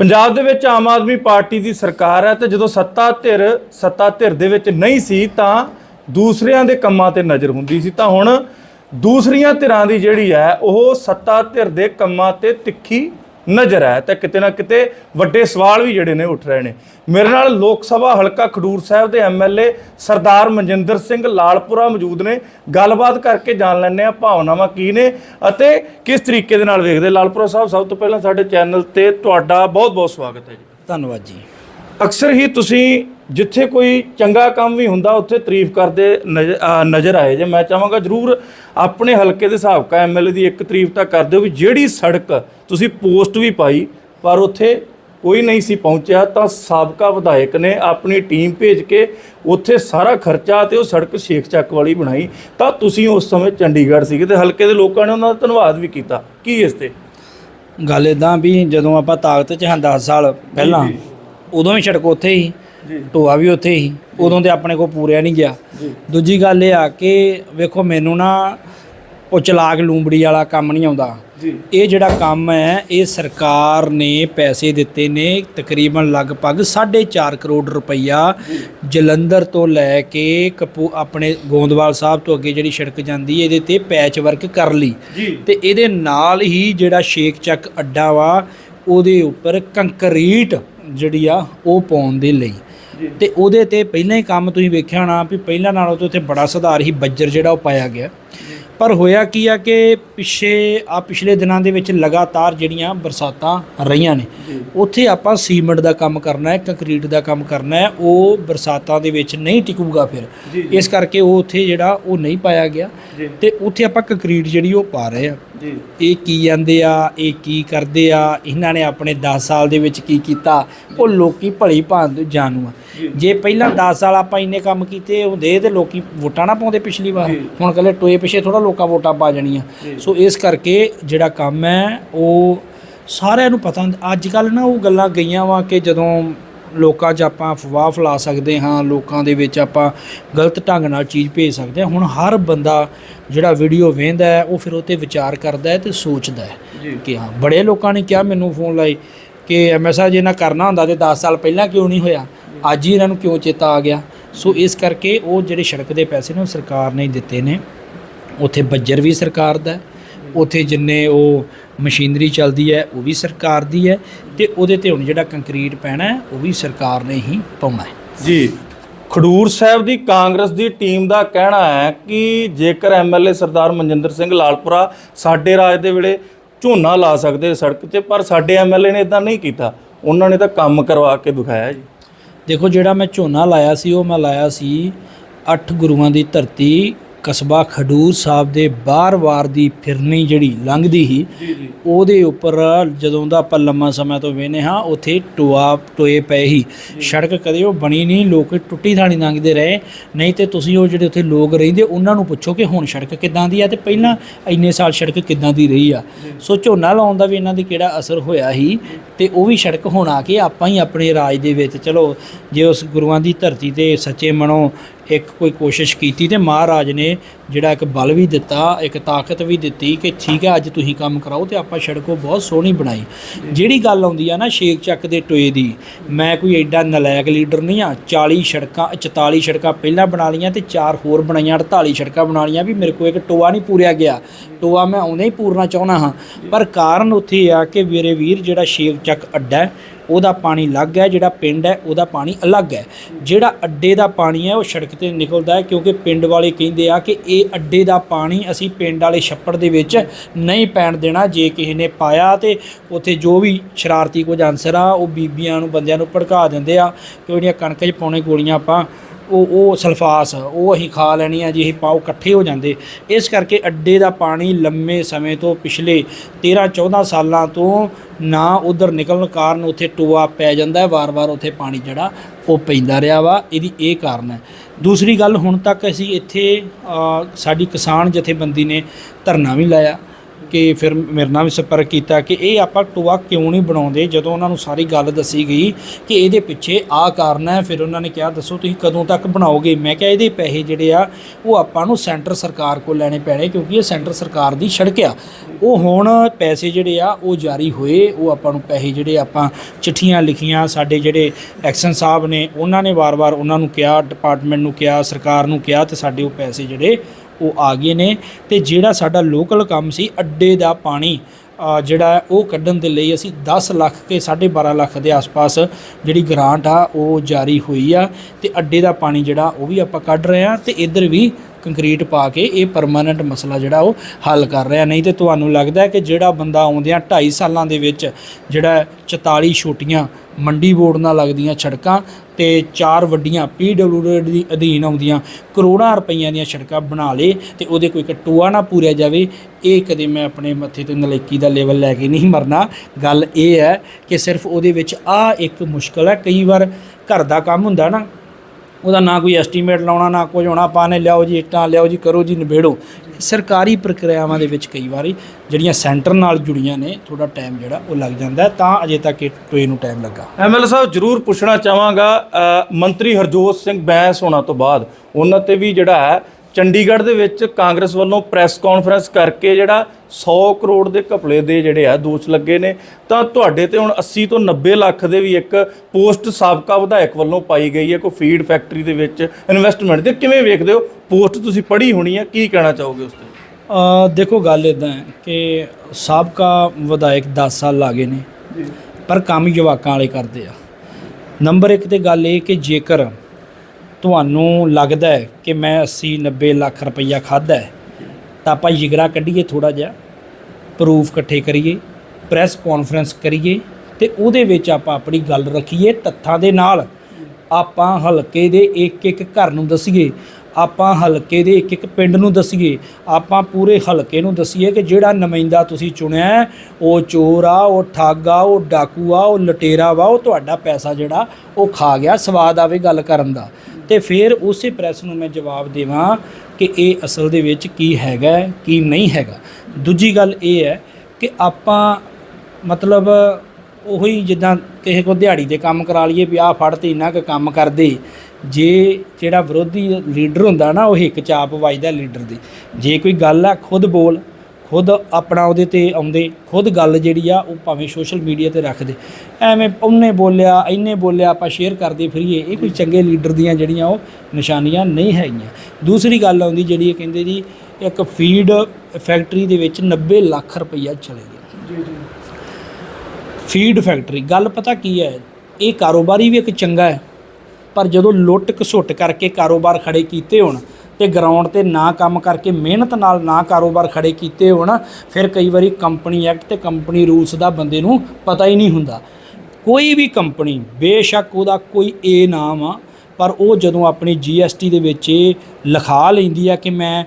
ਪੰਜਾਬ ਦੇ ਵਿੱਚ ਆਮ ਆਦਮੀ ਪਾਰਟੀ ਦੀ ਸਰਕਾਰ ਹੈ ਤੇ ਜਦੋਂ ਸੱਤਾ ਧਿਰ ਸੱਤਾ ਧਿਰ ਦੇ ਵਿੱਚ ਨਹੀਂ ਸੀ, ਤਾਂ ਦੂਸਰਿਆਂ ਦੇ ਕੰਮਾਂ ਤੇ ਨਜ਼ਰ ਹੁੰਦੀ ਸੀ। ਤਾਂ ਹੁਣ ਦੂਸਰੀਆਂ ਧਿਰਾਂ ਦੀ ਜਿਹੜੀ ਹੈ, ਉਹ ਸੱਤਾ ਧਿਰ ਦੇ ਕੰਮਾਂ ਤੇ ਤਿੱਖੀ ਨਜ਼ਰ ਹੈ ਤੇ ਕਿਤੇ ਨਾ ਕਿਤੇ ਵੱਡੇ ਸਵਾਲ ਵੀ ਜਿਹੜੇ ਨੇ ਉੱਠ ਰਹੇ ਨੇ। ਮੇਰੇ ਨਾਲ ਲੋਕ ਸਭਾ ਹਲਕਾ ਖਡੂਰ ਸਾਹਿਬ ਦੇ ਐਮਐਲਏ ਸਰਦਾਰ ਮਨਜਿੰਦਰ ਸਿੰਘ ਲਾਲਪੁਰਾ ਮੌਜੂਦ ਨੇ। ਗੱਲਬਾਤ ਕਰਕੇ ਜਾਣ ਲੈਂਦੇ ਆ ਭਾਵਨਾਵਾਂ ਕੀ ਨੇ ਅਤੇ ਕਿਸ ਤਰੀਕੇ ਦੇ ਨਾਲ ਵੇਖਦੇ। ਲਾਲਪੁਰਾ ਸਾਹਿਬ ਸਭ ਤੋਂ ਪਹਿਲਾਂ ਸਾਡੇ ਚੈਨਲ ਤੇ ਤੁਹਾਡਾ ਬਹੁਤ-ਬਹੁਤ ਸਵਾਗਤ ਹੈ ਜੀ। ਧੰਨਵਾਦ ਜੀ। ਅਕਸਰ ਹੀ ਤੁਸੀਂ ਜਿੱਥੇ ਕੋਈ ਚੰਗਾ ਕੰਮ ਵੀ ਹੁੰਦਾ ਉੱਥੇ ਤਾਰੀਫ ਕਰਦੇ ਨਜ਼ਰ ਆਏ। ਜੇ ਮੈਂ ਚਾਹਾਂਗਾ ਜਰੂਰ ਆਪਣੇ ਹਲਕੇ ਦੇ ਸਾਬਕਾ ਐਮਐਲਏ ਦੀ ਇੱਕ ਤਾਰੀਫ ਤਾਂ ਕਰ ਦਿਓ ਵੀ ਜਿਹੜੀ ਸੜਕ ਤੁਸੀਂ ਪੋਸਟ ਵੀ ਪਾਈ ਪਰ ਉੱਥੇ ਕੋਈ ਨਹੀਂ ਸੀ ਪਹੁੰਚਿਆ ਤਾਂ ਸਾਬਕਾ ਵਿਧਾਇਕ ਨੇ ਆਪਣੀ ਟੀਮ ਭੇਜ ਕੇ ਉੱਥੇ ਸਾਰਾ ਖਰਚਾ ਤੇ ਉਹ ਸੜਕ ਸ਼ੇਖ ਚੱਕ ਵਾਲੀ ਬਣਾਈ। ਤਾਂ ਤੁਸੀਂ ਉਸ ਸਮੇਂ ਚੰਡੀਗੜ੍ਹ ਸੀਗੇ ਤੇ ਹਲਕੇ ਦੇ ਲੋਕਾਂ ਨੇ ਉਹਨਾਂ ਦਾ ਧੰਨਵਾਦ ਵੀ ਕੀਤਾ। ਕੀ ਇਸ ਤੇ? ਗੱਲ ਇਦਾਂ ਵੀ ਜਦੋਂ ਆਪਾਂ ਤਾਕਤ 'ਚ ਹਾਂ 10 ਸਾਲ ਪਹਿਲਾਂ। ਉਦੋਂ ਵੀ ਸੜਕ ਉੱਥੇ ਹੀ। ਢੋਆ ਵੀ ਉੱਥੇ ਹੀ। ਉਦੋਂ ਤੇ ਆਪਣੇ ਕੋਲ ਪੂਰਿਆ ਨਹੀਂ ਗਿਆ। ਦੂਜੀ ਗੱਲ ਇਹ ਆ ਕਿ ਵੇਖੋ ਮੈਨੂੰ ਨਾ ਉਹ ਚਲਾਕ ਲੂੰਬੜੀ ਵਾਲਾ ਕੰਮ ਨਹੀਂ ਆਉਂਦਾ। ਇਹ ਜਿਹੜਾ ਕੰਮ ਹੈ ਇਹ ਸਰਕਾਰ ਨੇ ਪੈਸੇ ਦਿੱਤੇ ਨੇ ਤਕਰੀਬਨ ਲਗਭਗ 4.5 ਕਰੋੜ ਰੁਪਈਆ ਜਲੰਧਰ ਤੋਂ ਲੈ ਕੇ ਕਪੂ ਆਪਣੇ ਗੋਂਦਵਾਲ ਸਾਹਿਬ ਤੋਂ ਅੱਗੇ ਜਿਹੜੀ ਸੜਕ ਜਾਂਦੀ ਹੈ ਇਹਦੇ ਤੇ ਪੈਚ ਵਰਕ ਕਰ ਲਈ। ਤੇ ਇਹਦੇ ਨਾਲ ਹੀ ਜਿਹੜਾ ਸ਼ੇਖ ਚੱਕ ਅੱਡਾ ਵਾ ਉਹਦੇ ਉੱਪਰ ਕੰਕਰੀਟ ਜਿਹੜੀ ਆ ਉਹ ਪਾਉਣ ਦੇ ਲਈ। ਤੇ ਉਹਦੇ ਤੇ ਪਹਿਲਾਂ ਹੀ ਕੰਮ ਤੁਸੀਂ ਵੇਖਿਆ ਹੋਣਾ ਵੀ ਪਹਿਲਾਂ ਨਾਲੋਂ ਤੇ ਉੱਥੇ ਬੜਾ ਸੁਧਾਰ ਹੀ ਬੱਜਰ ਜਿਹੜਾ ਉਹ ਪਾਇਆ ਗਿਆ। ਪਰ ਹੋਇਆ ਕੀ ਆ ਕਿ ਪਿੱਛੇ ਆ ਪਿਛਲੇ ਦਿਨਾਂ ਦੇ ਵਿੱਚ ਲਗਾਤਾਰ ਜਿਹੜੀਆਂ ਬਰਸਾਤਾਂ ਰਹੀਆਂ ਨੇ ਉੱਥੇ ਆਪਾਂ ਸੀਮੈਂਟ ਦਾ ਕੰਮ ਕਰਨਾ ਹੈ ਕੰਕਰੀਟ ਦਾ ਕੰਮ ਕਰਨਾ ਹੈ ਉਹ ਬਰਸਾਤਾਂ ਦੇ ਵਿੱਚ ਨਹੀਂ ਟਿਕੂਗਾ ਫਿਰ। ਇਸ ਕਰਕੇ ਉਹ ਉੱਥੇ ਜਿਹੜਾ ਉਹ ਨਹੀਂ ਪਾਇਆ ਗਿਆ। ਤੇ ਉੱਥੇ ਆਪਾਂ ਕੰਕਰੀਟ ਜਿਹੜੀ ਉਹ ਪਾ ਰਹੇ ਆ ਜੀ। ਇਹ ਕੀ ਜਾਂਦੇ ਆ ਇਹ ਕੀ ਕਰਦੇ ਆ ਇਹਨਾਂ ਨੇ ਆਪਣੇ 10 ਸਾਲ ਦੇ ਵਿੱਚ ਕੀ ਕੀਤਾ? ਉਹ ਲੋਕੀ ਭਲੀ ਭਾਂਤ ਜਾਣੂ ਆ। ਜੇ। ਪਹਿਲਾਂ 10 ਸਾਲ ਆਪਾਂ ਇੰਨੇ ਕੰਮ ਕੀਤੇ ਹੁੰਦੇ ਤੇ ਲੋਕੀ ਵੋਟਾਂ ਨਾ ਪਾਉਂਦੇ ਪਿਛਲੀ ਵਾਰ। ਹੁਣ ਕੱਲੇ ਟੋਏ ਪਿਛੇ ਥੋੜਾ ਲੋਕਾਂ ਵੋਟਾਂ ਪਾ ਜਾਣੀਆਂ। ਸੋ ਇਸ ਕਰਕੇ ਜਿਹੜਾ ਕੰਮ ਹੈ ਉਹ ਸਾਰਿਆਂ ਨੂੰ ਪਤਾ ਅੱਜ ਕੱਲ ਨਾ ਉਹ ਗੱਲਾਂ ਗਈਆਂ ਵਾ ਕਿ ਜਦੋਂ ਲੋਕਾਂ 'ਚ ਆਪਾਂ ਅਫਵਾਹ ਫੈਲਾ ਸਕਦੇ ਹਾਂ ਲੋਕਾਂ ਦੇ ਵਿੱਚ ਆਪਾਂ ਗਲਤ ਢੰਗ ਨਾਲ ਚੀਜ਼ ਭੇਜ ਸਕਦੇ ਹਾਂ। ਹੁਣ ਹਰ ਬੰਦਾ ਜਿਹੜਾ ਵੀਡੀਓ ਵੇਖਦਾ ਹੈ ਉਹ ਫਿਰ ਉਹ 'ਤੇ ਵਿਚਾਰ ਕਰਦਾ ਹੈ ਤੇ ਸੋਚਦਾ ਹੈ ਕਿ ਹਾਂ ਬੜੇ ਲੋਕਾਂ ਨੇ ਕਿਹਾ ਮੈਨੂੰ ਫੋਨ ਲਾਈ ਕਿ ਐਮਐਸਆ ਜੇ ਨਾ ਕਰਨਾ ਹੁੰਦਾ ਤੇ 10 ਸਾਲ ਪਹਿਲਾਂ ਕਿਉਂ ਨਹੀਂ ਹੋਇਆ? ਅੱਜ ਹੀ ਇਹਨਾਂ ਨੂੰ ਕਿਉਂ ਚੇਤਾ ਆ ਗਿਆ? ਸੋ ਇਸ ਕਰਕੇ ਉਹ ਜਿਹੜੇ ਸੜਕ ਦੇ ਪੈਸੇ ਨੇ ਉਹ ਸਰਕਾਰ ਨੇ ਹੀ ਦਿੱਤੇ ਨੇ। ਉੱਥੇ ਬੱਜਰ ਵੀ ਸਰਕਾਰ ਦਾ ਉੱਥੇ ਜਿੰਨੇ ਉਹ ਮਸ਼ੀਨਰੀ ਚੱਲਦੀ ਹੈ ਉਹ ਵੀ ਸਰਕਾਰ ਦੀ ਹੈ ਤੇ ਉਹਦੇ ਤੇ ਹੁਣ ਜਿਹੜਾ ਕੰਕਰੀਟ ਪੈਣਾ ਉਹ ਵੀ ਸਰਕਾਰ ਨੇ ਹੀ ਪਾਉਣਾ ਹੈ। ਜੀ ਖਡੂਰ ਸਾਹਿਬ ਦੀ ਕਾਂਗਰਸ ਦੀ ਟੀਮ ਦਾ ਕਹਿਣਾ ਹੈ ਕਿ ਜੇਕਰ ਐਮਐਲਏ ਸਰਦਾਰ ਮਨਜਿੰਦਰ ਸਿੰਘ ਲਾਲਪੁਰਾ ਸਾਡੇ ਰਾਜ ਦੇ ਵੇਲੇ ਝੋਨਾ ਲਾ ਸਕਦੇ ਸੜਕ ਤੇ ਪਰ ਸਾਡੇ ਐਮਐਲਏ ਨੇ ਇਦਾਂ ਨਹੀਂ ਕੀਤਾ। ਉਹਨਾਂ ਨੇ ਤਾਂ ਕੰਮ ਕਰਵਾ ਕੇ ਦਿਖਾਇਆ ਜੀ। ਦੇਖੋ ਜਿਹੜਾ ਮੈਂ ਝੋਨਾ ਲਾਇਆ ਸੀ ਉਹ ਮੈਂ ਲਾਇਆ ਸੀ ਅੱਠ ਗੁਰੂਆਂ ਦੀ ਧਰਤੀ ਕਸਬਾ ਖਡੂਰ ਸਾਹਿਬ ਦੇ ਬਾਰ-ਬਾਰ ਦੀ ਫਿਰਨੀ ਜਿਹੜੀ ਲੰਘਦੀ ਸੀ ਉਹਦੇ ਉੱਪਰ ਜਦੋਂ ਦਾ ਆਪਾਂ ਲੰਮਾ ਸਮਾਂ ਤੋਂ ਵੇਨੇ ਹਾਂ ਉੱਥੇ ਟੋਆ ਟੋਏ ਪਏ ਹੀ ਸੜਕ ਕਦੇ ਉਹ ਬਣੀ ਨਹੀਂ ਲੋਕ ਟੁੱਟੀ ਥਾਣੀ ਲੰਘਦੇ ਰਹੇ। ਨਹੀਂ ਤੇ ਤੁਸੀਂ ਉਹ ਜਿਹੜੇ ਉੱਥੇ ਲੋਕ ਰਹਿੰਦੇ ਉਹਨਾਂ ਨੂੰ ਪੁੱਛੋ ਕਿ ਹੁਣ ਸੜਕ ਕਿੱਦਾਂ ਦੀ ਆ ਤੇ ਪਹਿਲਾਂ ਇੰਨੇ ਸਾਲ ਸੜਕ ਕਿੱਦਾਂ ਦੀ ਰਹੀ ਆ। ਸੋ ਝੋਨਾ ਲਾਉਣ ਦਾ ਵੀ ਇਹਨਾਂ ਦੀ ਕਿਹੜਾ ਅਸਰ ਹੋਇਆ ਸੀ ਤੇ ਉਹ ਵੀ ਸੜਕ ਹੁਣ ਆ ਕੇ ਆਪਾਂ ਹੀ ਆਪਣੇ ਰਾਜ ਦੇ ਵਿੱਚ ਚਲੋ ਜੇ ਉਸ ਗੁਰੂਆਂ ਦੀ ਧਰਤੀ ਤੇ ਸੱਚੇ ਮਨੋਂ ਇੱਕ ਕੋਈ ਕੋਸ਼ਿਸ਼ ਕੀਤੀ ਤੇ ਮਹਾਰਾਜ ਨੇ ਜਿਹੜਾ ਇੱਕ ਬਲ ਵੀ ਦਿੱਤਾ, ਇੱਕ ਤਾਕਤ ਵੀ ਦਿੱਤੀ ਕਿ ਠੀਕ ਹੈ, ਅੱਜ ਤੁਸੀਂ ਕੰਮ ਕਰਾਓ ਤੇ ਆਪਾਂ ਸੜਕੋ ਬਹੁਤ ਸੋਹਣੀ ਬਣਾਈ। ਜਿਹੜੀ ਗੱਲ ਆਉਂਦੀ ਆ ਨਾ ਸ਼ੇਖ ਚੱਕ ਦੇ ਟੋਏ ਦੀ, ਮੈਂ ਕੋਈ ਐਡਾ ਨਲਾਇਕ ਲੀਡਰ ਨਹੀਂ ਆ 40 ਸੜਕਾਂ 44 ਸੜਕਾਂ ਪਹਿਲਾਂ ਬਣਾ ਲਈਆਂ ਤੇ ਚਾਰ ਹੋਰ ਬਣਾਈਆਂ 48 ਸੜਕਾਂ ਬਣਾ ਲਈਆਂ ਵੀ ਮੇਰੇ ਕੋਲ ਇੱਕ ਟੋਆ ਨਹੀਂ ਪੂਰਿਆ ਗਿਆ। ਟੋਆ ਮੈਂ ਆਉਂਦੇ ਹੀ ਪੂਰਨਾ ਚਾਹੁੰਦਾ ਹਾਂ। ਪਰ ਕਾਰਨ ਉੱਥੇ ਇਹ ਆ ਕਿ ਮੇਰੇ ਵੀਰ ਜਿਹੜਾ ਸ਼ੇਖ ਚੱਕ ਅੱਡਾ ਉਹਦਾ ਪਾਣੀ ਅਲੱਗ ਹੈ ਜਿਹੜਾ ਪਿੰਡ ਹੈ, ਉਹਦਾ ਪਾਣੀ ਅਲੱਗ ਹੈ। ਜਿਹੜਾ ਅੱਡੇ ਦਾ ਪਾਣੀ ਹੈ, ਉਹ ਸੜਕ ਤੇ ਨਿਕਲਦਾ ਹੈ, ਕਿਉਂਕਿ ਪਿੰਡ ਵਾਲੇ ਕਹਿੰਦੇ ਆ ਕਿ ਇਹ ਅੱਡੇ ਦਾ ਪਾਣੀ ਅਸੀਂ ਪਿੰਡ ਵਾਲੇ ਛੱਪੜ ਦੇ ਵਿੱਚ ਨਹੀਂ ਪੈਣ ਦੇਣਾ, ਜੇ ਕਿਸੇ ਨੇ ਪਾਇਆ ਤੇ ਉੱਥੇ ਜੋ ਵੀ ਸ਼ਰਾਰਤੀ ਕੁਝ ਅਨਸਰ ਆ, ਉਹ ਬੀਬੀਆਂ ਨੂੰ, ਬੰਦਿਆਂ ਨੂੰ ਭੜਕਾ ਦਿੰਦੇ ਆ ਕਿ ਜਿਹੜੀਆਂ ਕਣਕ 'ਚ ਪਾਉਣੇ ਗੋਲੀਆਂ ਆਪਾਂ ਉਹ ਉਹ ਸਲਫਾਸ ਉਹ ਅਸੀਂ ਖਾ ਲੈਣੀ ਲੈਣੀਆਂ ਜੀ ਅਸੀਂ ਪਾਓ ਇਕੱਠੇ ਹੋ ਜਾਂਦੇ। ਇਸ ਕਰਕੇ ਅੱਡੇ ਦਾ ਪਾਣੀ ਲੰਮੇ ਸਮੇਂ ਤੋਂ ਪਿਛਲੇ 13 14 ਸਾਲਾਂ ਤੋਂ ਨਾ ਉਧਰ ਨਿਕਲਣ ਕਾਰਨ ਉੱਥੇ ਟੋਆ ਪੈ ਜਾਂਦਾ ਹੈ ਵਾਰ-ਵਾਰ ਉੱਥੇ ਪਾਣੀ ਜਿਹੜਾ ਉਹ ਪੈਂਦਾ ਰਿਹਾ ਵਾ, ਇਹਦੀ ਇਹ ਕਾਰਨ ਹੈ। ਦੂਸਰੀ ਗੱਲ, ਹੁਣ ਤੱਕ ਅਸੀਂ ਇੱਥੇ ਸਾਡੀ ਕਿਸਾਨ ਜਥੇਬੰਦੀ ਨੇ ਧਰਨਾ ਵੀ ਲਾਇਆ। ਕੇ ਫਿਰ ਮੇਰੇ ਨਾਲ ਵੀ ਸੰਪਰਕ ਕੀਤਾ ਕਿ ਇਹ ਆਪਾਂ ਟੋਆ ਕਿਉਂ ਨਹੀਂ ਬਣਾਉਂਦੇ? ਜਦੋਂ ਉਹਨਾਂ ਨੂੰ ਸਾਰੀ ਗੱਲ ਦੱਸੀ ਗਈ ਕਿ ਇਹਦੇ ਪਿੱਛੇ ਆ ਕਾਰਨ ਹੈ, ਫਿਰ ਉਹਨਾਂ ਨੇ ਕਿਹਾ, ਦੱਸੋ ਤੁਸੀਂ ਕਦੋਂ ਤੱਕ ਬਣਾਓਗੇ? ਮੈਂ ਕਿਹਾ, ਇਹਦੇ ਪੈਸੇ ਜਿਹੜੇ ਆ, ਉਹ ਆਪਾਂ ਨੂੰ ਸੈਂਟਰ ਸਰਕਾਰ ਕੋਲ ਲੈਣੇ ਪੈਣੇ ਕਿਉਂਕਿ ਇਹ ਸੈਂਟਰ ਸਰਕਾਰ ਦੀ ਸੜਕ ਆ। ਉਹ ਹੁਣ ਪੈਸੇ ਜਿਹੜੇ ਆ, ਉਹ ਜਾਰੀ ਹੋਏ, ਉਹ ਆਪਾਂ ਨੂੰ ਪੈਸੇ ਜਿਹੜੇ ਆਪਾਂ ਚਿੱਠੀਆਂ ਲਿਖੀਆਂ, ਸਾਡੇ ਜਿਹੜੇ ਐਕਸ਼ਨ ਸਾਹਿਬ ਨੇ, ਉਹਨਾਂ ਨੇ ਵਾਰ-ਵਾਰ ਉਹਨਾਂ ਨੂੰ ਕਿਹਾ, ਡਿਪਾਰਟਮੈਂਟ ਨੂੰ ਕਿਹਾ, ਸਰਕਾਰ ਨੂੰ ਕਿਹਾ ਤੇ ਸਾਡੇ ਉਹ ਪੈਸੇ ਜਿਹੜੇ ਉਹ ਆ ਗਏ ਨੇ ਤੇ ਜਿਹੜਾ ਸਾਡਾ ਲੋਕਲ ਕੰਮ ਸੀ ਅੱਡੇ ਦਾ ਪਾਣੀ ਜਿਹੜਾ ਉਹ ਕੱਢਣ ਦੇ ਲਈ ਅਸੀਂ 10 ਲੱਖ ਕੇ 12.5 ਲੱਖ ਦੇ ਆਸ-ਪਾਸ ਜਿਹੜੀ ਗ੍ਰਾਂਟ ਆ ਉਹ ਜਾਰੀ ਹੋਈ ਆ ਤੇ ਅੱਡੇ ਦਾ ਪਾਣੀ ਜਿਹੜਾ ਉਹ ਵੀ ਆਪਾਂ ਕੱਢ ਰਹੇ ਆ ਤੇ ਇੱਧਰ ਵੀ ਕੰਕਰੀਟ ਪਾ ਕੇ ਇਹ ਪਰਮਾਨੈਂਟ ਮਸਲਾ ਜਿਹੜਾ ਉਹ ਹੱਲ ਕਰ ਰਿਹਾ। ਨਹੀਂ ਤੇ ਤੁਹਾਨੂੰ ਲੱਗਦਾ ਹੈ ਕਿ ਜਿਹੜਾ ਬੰਦਾ ਆਉਂਦਿਆਂ 2.5 ਸਾਲਾਂ ਦੇ ਵਿੱਚ ਜਿਹੜਾ 44 ਛੋਟੀਆਂ ਮੰਡੀ ਬੋਰਡ ਨਾਲ ਲੱਗਦੀਆਂ ਸੜਕਾਂ ਤੇ ਚਾਰ ਵੱਡੀਆਂ ਪੀਡਬਲਯੂਡੀ ਦੀ ਅਧੀਨ ਆਉਂਦੀਆਂ ਕਰੋੜਾਂ ਰੁਪਈਆਂ ਦੀਆਂ ਸੜਕਾਂ ਬਣਾ ਲੇ ਤੇ ਉਹਦੇ ਕੋਈ ਇੱਕ ਨਾ ਪੂਰਿਆ ਜਾਵੇ, ਇਹ ਕਦੇ ਮੈਂ ਆਪਣੇ ਮੱਥੇ ਤੇ ਨਲੇਕੀ ਦਾ ਲੈਵਲ ਲੈ ਕੇ ਨਹੀਂ ਮਰਨਾ। ਗੱਲ ਇਹ ਹੈ ਕਿ ਸਿਰਫ ਉਹਦੇ ਵਿੱਚ ਆ ਇੱਕ ਮੁਸ਼ਕਲ ਹੈ। ਕਈ ਵਾਰ ਘਰ ਦਾ ਕੰਮ ਹੁੰਦਾ ਨਾ ਉਹਦਾ ਨਾ ਕੋਈ ਐਸਟੀਮੇਟ ਲਾਉਣਾ, ਨਾ ਕੁਝ ਹੋਣਾ, ਆਪਾਂ ਨੇ ਲਿਆਓ ਜੀ ਇੱਟਾਂ, ਲਿਆਓ ਜੀ, ਕਰੋ ਜੀ, ਨਿਬੇੜੋ। ਸਰਕਾਰੀ ਪ੍ਰਕਿਰਿਆਵਾਂ ਦੇ ਵਿੱਚ ਕਈ ਵਾਰੀ ਜਿਹੜੀਆਂ ਸੈਂਟਰ ਨਾਲ ਜੁੜੀਆਂ ਨੇ ਥੋੜਾ ਟਾਈਮ ਜਿਹੜਾ ਉਹ ਲੱਗ ਜਾਂਦਾ ਤਾਂ ਅਜੇ ਤੱਕ ਇਹ ਟੋਏ ਨੂੰ ਟਾਈਮ ਲੱਗਾ। ਐਮਐਲ ਸਾਹਿਬ, ਜਰੂਰ ਪੁੱਛਣਾ ਚਾਹਾਂਗਾ ਮੰਤਰੀ ਹਰਜੋਤ ਸਿੰਘ ਬੈਂਸ ਹੋਣਾ ਤੋਂ ਬਾਅਦ, ਉਹਨਾਂ ਤੇ ਵੀ ਜਿਹੜਾ ਹੈ ਚੰਡੀਗੜ੍ਹ ਦੇ ਵਿੱਚ ਕਾਂਗਰਸ ਵੱਲੋਂ ਪ੍ਰੈਸ ਕਾਨਫਰੰਸ ਕਰਕੇ ਜਿਹੜਾ 100 ਕਰੋੜ ਦੇ ਘਪਲੇ ਦੇ ਜਿਹੜੇ ਆ ਦੋਸ਼ ਲੱਗੇ ਨੇ। ਤਾਂ ਤੁਹਾਡੇ ਤੇ ਹੁਣ 80 ਤੋਂ 90 ਲੱਖ ਦੇ ਵੀ ਇੱਕ ਪੋਸਟ ਸਾਬਕਾ ਵਿਧਾਇਕ ਵੱਲੋਂ ਪਾਈ ਗਈ ਹੈ, ਕੋਈ ਫੀਡ ਫੈਕਟਰੀ ਦੇ ਵਿੱਚ ਇਨਵੈਸਟਮੈਂਟ ਦੇ, ਕਿਵੇਂ ਵੇਖਦੇ ਹੋ? ਪੋਸਟ ਤੁਸੀਂ ਪੜ੍ਹੀ ਹੋਣੀ ਹੈ, ਕੀ ਕਹਿਣਾ ਚਾਹੋਗੇ ਉਸ ਤੇ? ਦੇਖੋ, ਗੱਲ ਇਦਾਂ ਹੈ ਕਿ ਸਾਬਕਾ ਵਿਧਾਇਕ 10 ਸਾਲ ਲਾਗੇ ਨੇ, ਪਰ ਕੰਮ ਜਵਾਕਾਂ ਵਾਲੇ ਕਰਦੇ ਆ। ਨੰਬਰ 1 ਤੇ ਗੱਲ ਇਹ ਕਿ ਜੇਕਰ ਤੁਹਾਨੂੰ ਲੱਗਦਾ ਹੈ ਕਿ ਮੈਂ 80 90 ਲੱਖ ਰੁਪਈਆ ਖਾਦਾ ਹੈ? ਤਾਂ ਆਪਾਂ ਜਿਗਰਾ ਕੱਢੀਏ ਥੋੜਾ ਜਿਹਾ ਪ੍ਰੂਫ ਇਕੱਠੇ ਕਰੀਏ ਪ੍ਰੈਸ ਕਾਨਫਰੰਸ ਕਰੀਏ ਤੇ ਉਹਦੇ ਵਿੱਚ ਆਪਾਂ ਆਪਣੀ ਗੱਲ ਰੱਖੀਏ ਤੱਥਾਂ ਦੇ ਨਾਲ। ਆਪਾਂ ਹਲਕੇ ਦੇ ਇੱਕ ਇੱਕ ਘਰ ਨੂੰ ਦਸੀਏ, ਆਪਾਂ ਹਲਕੇ ਦੇ ਇੱਕ ਇੱਕ ਪਿੰਡ ਨੂੰ ਦਸੀਏ, ਆਪਾਂ ਪੂਰੇ ਹਲਕੇ ਨੂੰ ਦਸੀਏ ਕਿ ਜਿਹੜਾ ਨੁਮਾਇੰਦਾ ਤੁਸੀਂ ਚੁਣਿਆ ਉਹ ਚੋਰ ਆ, ਉਹ ਠੱਗ ਆ, ਉਹ ਡਾਕੂ ਆ, ਉਹ ਲਟੇਰਾ ਵਾ, ਉਹ ਤੁਹਾਡਾ ਪੈਸਾ ਜਿਹੜਾ ਉਹ ਖਾ ਗਿਆ, ਸਵਾਦ ਆਵੇ ਗੱਲ ਕਰਨ ਦਾ। ਤੇ ਫਿਰ ਉਸੇ ਪ੍ਰੈਸ ਨੂੰ ਮੈਂ ਜਵਾਬ ਦੇਵਾਂ ਕਿ ਇਹ ਅਸਲ ਦੇ ਵਿੱਚ ਕੀ ਹੈਗਾ, ਕੀ ਨਹੀਂ ਹੈਗਾ। ਦੂਜੀ ਗੱਲ ਇਹ ਹੈ ਕਿ ਆਪਾਂ ਮਤਲਬ ਉਹੀ ਜਿੱਦਾਂ ਕਿਸੇ ਕੋ ਦਿਹਾੜੀ ਦੇ ਕੰਮ ਕਰਾ ਲਈਏ ਵੀ ਆਹ ਫੜ ਤੇ ਇੰਨਾ ਕੁ ਕੰਮ ਕਰਦੇ ਜੇ ਜਿਹੜਾ ਵਿਰੋਧੀ ਲੀਡਰ ਹੁੰਦਾ ਨਾ, ਉਹ ਇੱਕ ਚਾਪ ਵੱਜਦਾ ਲੀਡਰ ਦੀ। ਜੇ ਕੋਈ ਗੱਲ ਆ, ਖੁਦ ਬੋਲ। ਖੁਦ ਆਪਣਾ ਉਹਦੇ ਤੇ ਆਉਂਦੇ ਖੁਦ ਗੱਲ ਜਿਹੜੀ ਆ ਉਹ ਭਾਵੇਂ ਸੋਸ਼ਲ ਮੀਡੀਆ ਤੇ ਰੱਖ ਦੇ ਐਵੇਂ ਉਹਨੇ ਬੋਲਿਆ ਇਹਨੇ ਬੋਲਿਆ ਆਪਾਂ ਸ਼ੇਅਰ ਕਰਦੇ ਫਿਰੀਏ ਇਹ ਕੋਈ ਚੰਗੇ ਲੀਡਰ ਦੀਆਂ ਜਿਹੜੀਆਂ ਉਹ ਨਿਸ਼ਾਨੀਆਂ ਨਹੀਂ ਹੈਗੀਆਂ। ਦੂਸਰੀ ਗੱਲ ਆਉਂਦੀ ਜਿਹੜੀ ਇਹ ਕਹਿੰਦੇ ਜੀ ਇੱਕ ਫੀਡ ਫੈਕਟਰੀ ਦੇ ਵਿੱਚ 90 ਲੱਖ ਰੁਪਈਆ ਚਲੇ ਗਿਆ। ਫੀਡ ਫੈਕਟਰੀ ਗੱਲ ਪਤਾ ਕੀ ਹੈ? ਇਹ ਕਾਰੋਬਾਰੀ ਵੀ ਇੱਕ ਚੰਗਾ ਹੈ ਪਰ ਜਦੋਂ ਲੁੱਟ ਘਸੁੱਟ ਕਰਕੇ ਕਾਰੋਬਾਰ ਖੜੇ ਕੀਤੇ ਹੋਣ ਤੇ ਗਰਾਊਂਡ ਤੇ ਨਾ ਕੰਮ ਕਰਕੇ ਮਿਹਨਤ ਨਾਲ ਨਾ ਕਾਰੋਬਾਰ ਖੜੇ ਕੀਤੇ ਹੋਣ, ਫਿਰ ਕਈ ਵਾਰੀ ਕੰਪਨੀ ਐਕਟ ਤੇ ਕੰਪਨੀ ਰੂਲਸ ਦਾ ਬੰਦੇ ਨੂੰ ਪਤਾ ਹੀ ਨਹੀਂ ਹੁੰਦਾ। ਕੋਈ ਵੀ ਕੰਪਨੀ ਬੇਸ਼ੱਕ ਉਹਦਾ ਕੋਈ ਏ ਨਾਮ ਆ, ਪਰ ਉਹ ਜਦੋਂ ਆਪਣੀ ਜੀਐਸਟੀ ਦੇ ਵਿੱਚ ਇਹ ਲਿਖਾ ਲੈਂਦੀ ਆ ਕਿ ਮੈਂ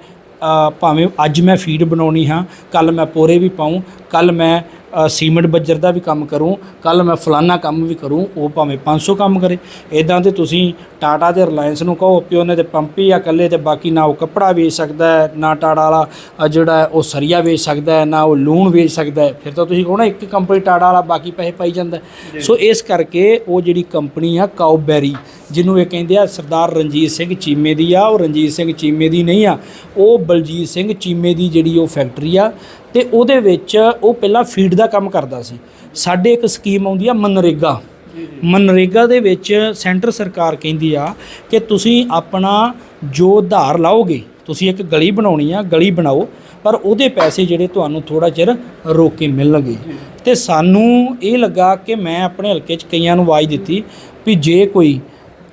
ਭਾਵੇਂ ਅੱਜ ਮੈਂ ਫੀਡ ਬਣਾਉਣੀ ਹਾਂ ਕੱਲ ਮੈਂ ਪੋਰੇ ਵੀ ਪਾਉਂ ਕੱਲ ਮੈਂ ਸੀਮੈਂਟ ਬੱਜਰ ਦਾ ਵੀ ਕੰਮ ਕਰੂੰ ਕੱਲ ਮੈਂ ਫਲਾਨਾ ਕੰਮ ਵੀ ਕਰੂੰ ਉਹ ਭਾਵੇਂ 500 ਕੰਮ ਕਰੇ। ਇਦਾਂ ਤੇ ਤੁਸੀਂ ਟਾਟਾ ਤੇ ਰਿਲਾਇੰਸ ਨੂੰ ਕਹੋ ਕਿ ਉਹਨੇ ਤੇ ਪੰਪ ਹੀ ਆ ਇਕੱਲੇ ਤੇ ਬਾਕੀ ਨਾ ਉਹ ਕੱਪੜਾ ਵੇਚ ਸਕਦਾ ਹੈ ਨਾ ਟਾਟਾ ਵਾਲਾ ਜਿਹੜਾ ਉਹ ਸਰੀਆ ਵੇਚ ਸਕਦਾ ਹੈ ਨਾ ਉਹ ਲੂਣ ਵੇਚ ਸਕਦਾ ਹੈ। ਫਿਰ ਤਾਂ ਤੁਸੀਂ ਕਹੋ ਨਾ ਇੱਕ ਕੰਪਨੀ ਟਾਟਾ ਵਾਲਾ ਬਾਕੀ ਪੈਸੇ ਪਾਈ ਜਾਂਦਾ। ਸੋ ਇਸ ਕਰਕੇ ਉਹ ਜਿਹੜੀ ਕੰਪਨੀ ਆ ਕਾਉਬੈਰੀ ਜਿਹਨੂੰ ਇਹ ਕਹਿੰਦੇ ਆ ਸਰਦਾਰ ਰਣਜੀਤ ਸਿੰਘ ਚੀਮੇ ਦੀ ਆ ਉਹ ਰਣਜੀਤ ਸਿੰਘ ਚੀਮੇ ਦੀ ਨਹੀਂ ਆ। ਉਹ ਬਲਜੀਤ ਸਿੰਘ ਚੀਮੇ ਦੀ ਜਿਹੜੀ ਉਹ ਫੈਕਟਰੀ ਆ ਤੇ ਉਹਦੇ ਵਿੱਚ ਉਹ ਪਹਿਲਾਂ ਫੀਡ ਦਾ ਕੰਮ ਕਰਦਾ ਸੀ। ਸਾਡੇ ਇੱਕ ਸਕੀਮ ਆਉਂਦੀ ਆ ਮਨਰੇਗਾ। ਮਨਰੇਗਾ ਦੇ ਵਿੱਚ ਸੈਂਟਰ ਸਰਕਾਰ ਕਹਿੰਦੀ ਆ ਕਿ ਤੁਸੀਂ ਆਪਣਾ ਜੋ ਧਾਰ ਲਾਓਗੇ ਤੁਸੀਂ ਇੱਕ ਗਲੀ ਬਣਾਉਣੀ ਆ ਗਲੀ ਬਣਾਓ ਪਰ ਉਹਦੇ ਪੈਸੇ ਜਿਹੜੇ ਤੁਹਾਨੂੰ ਥੋੜਾ ਚਿਰ ਰੋਕ ਕੇ ਮਿਲਣਗੇ। ਤੇ ਸਾਨੂੰ ਇਹ ਲੱਗਾ ਕਿ ਮੈਂ ਆਪਣੇ ਹਲਕੇ 'ਚ ਕਈਆਂ ਨੂੰ ਆਵਾਜ਼ ਦਿੱਤੀ ਵੀ ਜੇ ਕੋਈ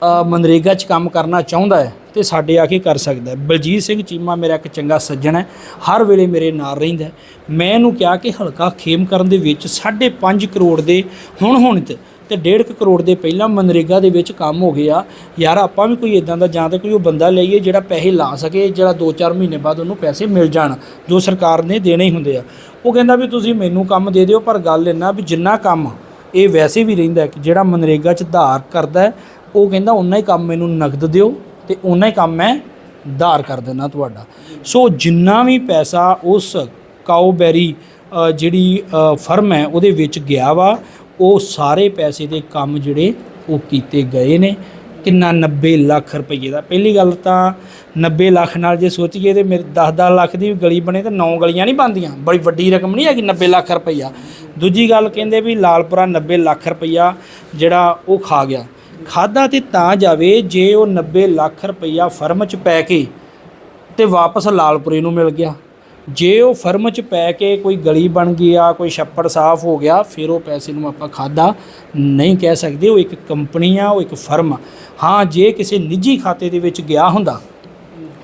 ਮਨਰੇਗਾ 'ਚ ਕੰਮ ਕਰਨਾ ਚਾਹੁੰਦਾ ਹੈ ਤੇ ਸਾਡੇ ਆ ਕੇ ਕਰ ਸਕਦਾ ਬਲਜੀਤ ਸਿੰਘ ਚੀਮਾ ਮੇਰਾ ਇੱਕ ਚੰਗਾ ਸੱਜਣ ਹੈ, ਹਰ ਵੇਲੇ ਮੇਰੇ ਨਾਲ ਰਹਿੰਦਾ ਮੈਂ ਇਹਨੂੰ ਕਿਹਾ ਕਿ ਹਲਕਾ ਖੇਮ ਕਰਨ ਦੇ ਵਿੱਚ 5.5 ਕਰੋੜ ਦੇ ਹੁਣ ਹੁਣ ਤੇ ਤੇ 1.5 ਕਰੋੜ ਦੇ ਪਹਿਲਾਂ ਮਨਰੇਗਾ ਦੇ ਵਿੱਚ ਕੰਮ ਹੋ ਗਿਆ। ਯਾਰ ਆਪਾਂ ਵੀ ਕੋਈ ਇਦਾਂ ਦਾ ਜਾਂ ਤਾਂ ਕੋਈ ਉਹ ਬੰਦਾ ਲਈਏ ਜਿਹੜਾ ਪੈਸੇ ਲਾ ਸਕੇ, ਜਿਹੜਾ 2-4 ਮਹੀਨੇ ਬਾਅਦ ਉਹਨੂੰ ਪੈਸੇ ਮਿਲ ਜਾਣ, ਜੋ ਸਰਕਾਰ ਨੇ ਦੇਣੇ ਹੀ ਹੁੰਦੇ ਆ। ਉਹ ਕਹਿੰਦਾ ਵੀ ਤੁਸੀਂ ਮੈਨੂੰ ਕੰਮ ਦੇ ਦਿਓ, ਪਰ ਗੱਲ ਇੰਨਾ ਵੀ ਜਿੰਨਾ ਕੰਮ, ਇਹ ਵੈਸੇ ਵੀ ਰਹਿੰਦਾ ਕਿ ਜਿਹੜਾ ਮਨਰੇਗਾ 'ਚ ਧਾਰ ਕਰਦਾ ਉਹ ਕਹਿੰਦਾ ਉਨਾ ਹੀ ਕੰਮ ਮੈਨੂੰ ਨਕਦ ਦਿਓ ਤੇ ਉਨਾ ਹੀ ਕੰਮ ਮੈਂ ਧਾਰ ਕਰ ਦੇਣਾ ਤੁਹਾਡਾ। ਸੋ ਜਿੰਨਾ ਵੀ ਪੈਸਾ ਉਸ ਕਾਊਬੈਰੀ ਜਿਹੜੀ ਫਰਮ ਹੈ, ਉਹਦੇ ਵਿੱਚ ਗਿਆ ਵਾ, ਉਹ ਸਾਰੇ ਪੈਸੇ ਦੇ ਕੰਮ ਜਿਹੜੇ ਉਹ ਕੀਤੇ ਗਏ ਨੇ। ਕਿੰਨਾ 90 ਲੱਖ ਰੁਪਏ ਦਾ। ਪਹਿਲੀ ਗੱਲ ਤਾਂ 90 ਲੱਖ ਨਾਲ ਜੇ ਸੋਚੀਏ ਤੇ ਮੇਰੇ 10-10 ਲੱਖ ਦੀ ਵੀ ਗਲੀ ਬਣੇ ਤਾਂ 9 ਗਲੀਆਂ ਨਹੀਂ ਬਣਦੀਆਂ। ਬੜੀ ਵੱਡੀ ਰਕਮ ਨਹੀਂ ਹੈਗੀ 90 ਲੱਖ ਰੁਪਈਆ। ਦੂਜੀ ਗੱਲ ਕਹਿੰਦੇ ਵੀ ਲਾਲਪੁਰਾ 90 ਲੱਖ ਰੁਪਈਆ ਜਿਹੜਾ ਉਹ ਖਾ ਗਿਆ। ਖਾਦਾ ਤੇ ਤਾਂ ਜਾਵੇ ਜੇ ਉਹ 90 ਲੱਖ ਰੁਪਈਆ ਫਰਮ 'ਚ ਪੈ ਕੇ ਤੇ ਵਾਪਸ ਲਾਲਪੁਰੇ ਨੂੰ ਮਿਲ ਗਿਆ। ਜੇ ਉਹ ਫਰਮ 'ਚ ਪੈ ਕੇ ਕੋਈ ਗਲੀ ਬਣ ਗਈ ਆ ਕੋਈ ਛੱਪੜ ਸਾਫ਼ ਹੋ ਗਿਆ, ਫਿਰ ਉਹ ਪੈਸੇ ਨੂੰ ਆਪਾਂ ਖਾਦਾ ਨਹੀਂ ਕਹਿ ਸਕਦੇ। ਉਹ ਇੱਕ ਕੰਪਨੀ ਆ, ਉਹ ਇੱਕ ਫਰਮ ਆ। ਹਾਂ, ਜੇ ਕਿਸੇ ਨਿੱਜੀ ਖਾਤੇ ਦੇ ਵਿੱਚ ਗਿਆ ਹੁੰਦਾ,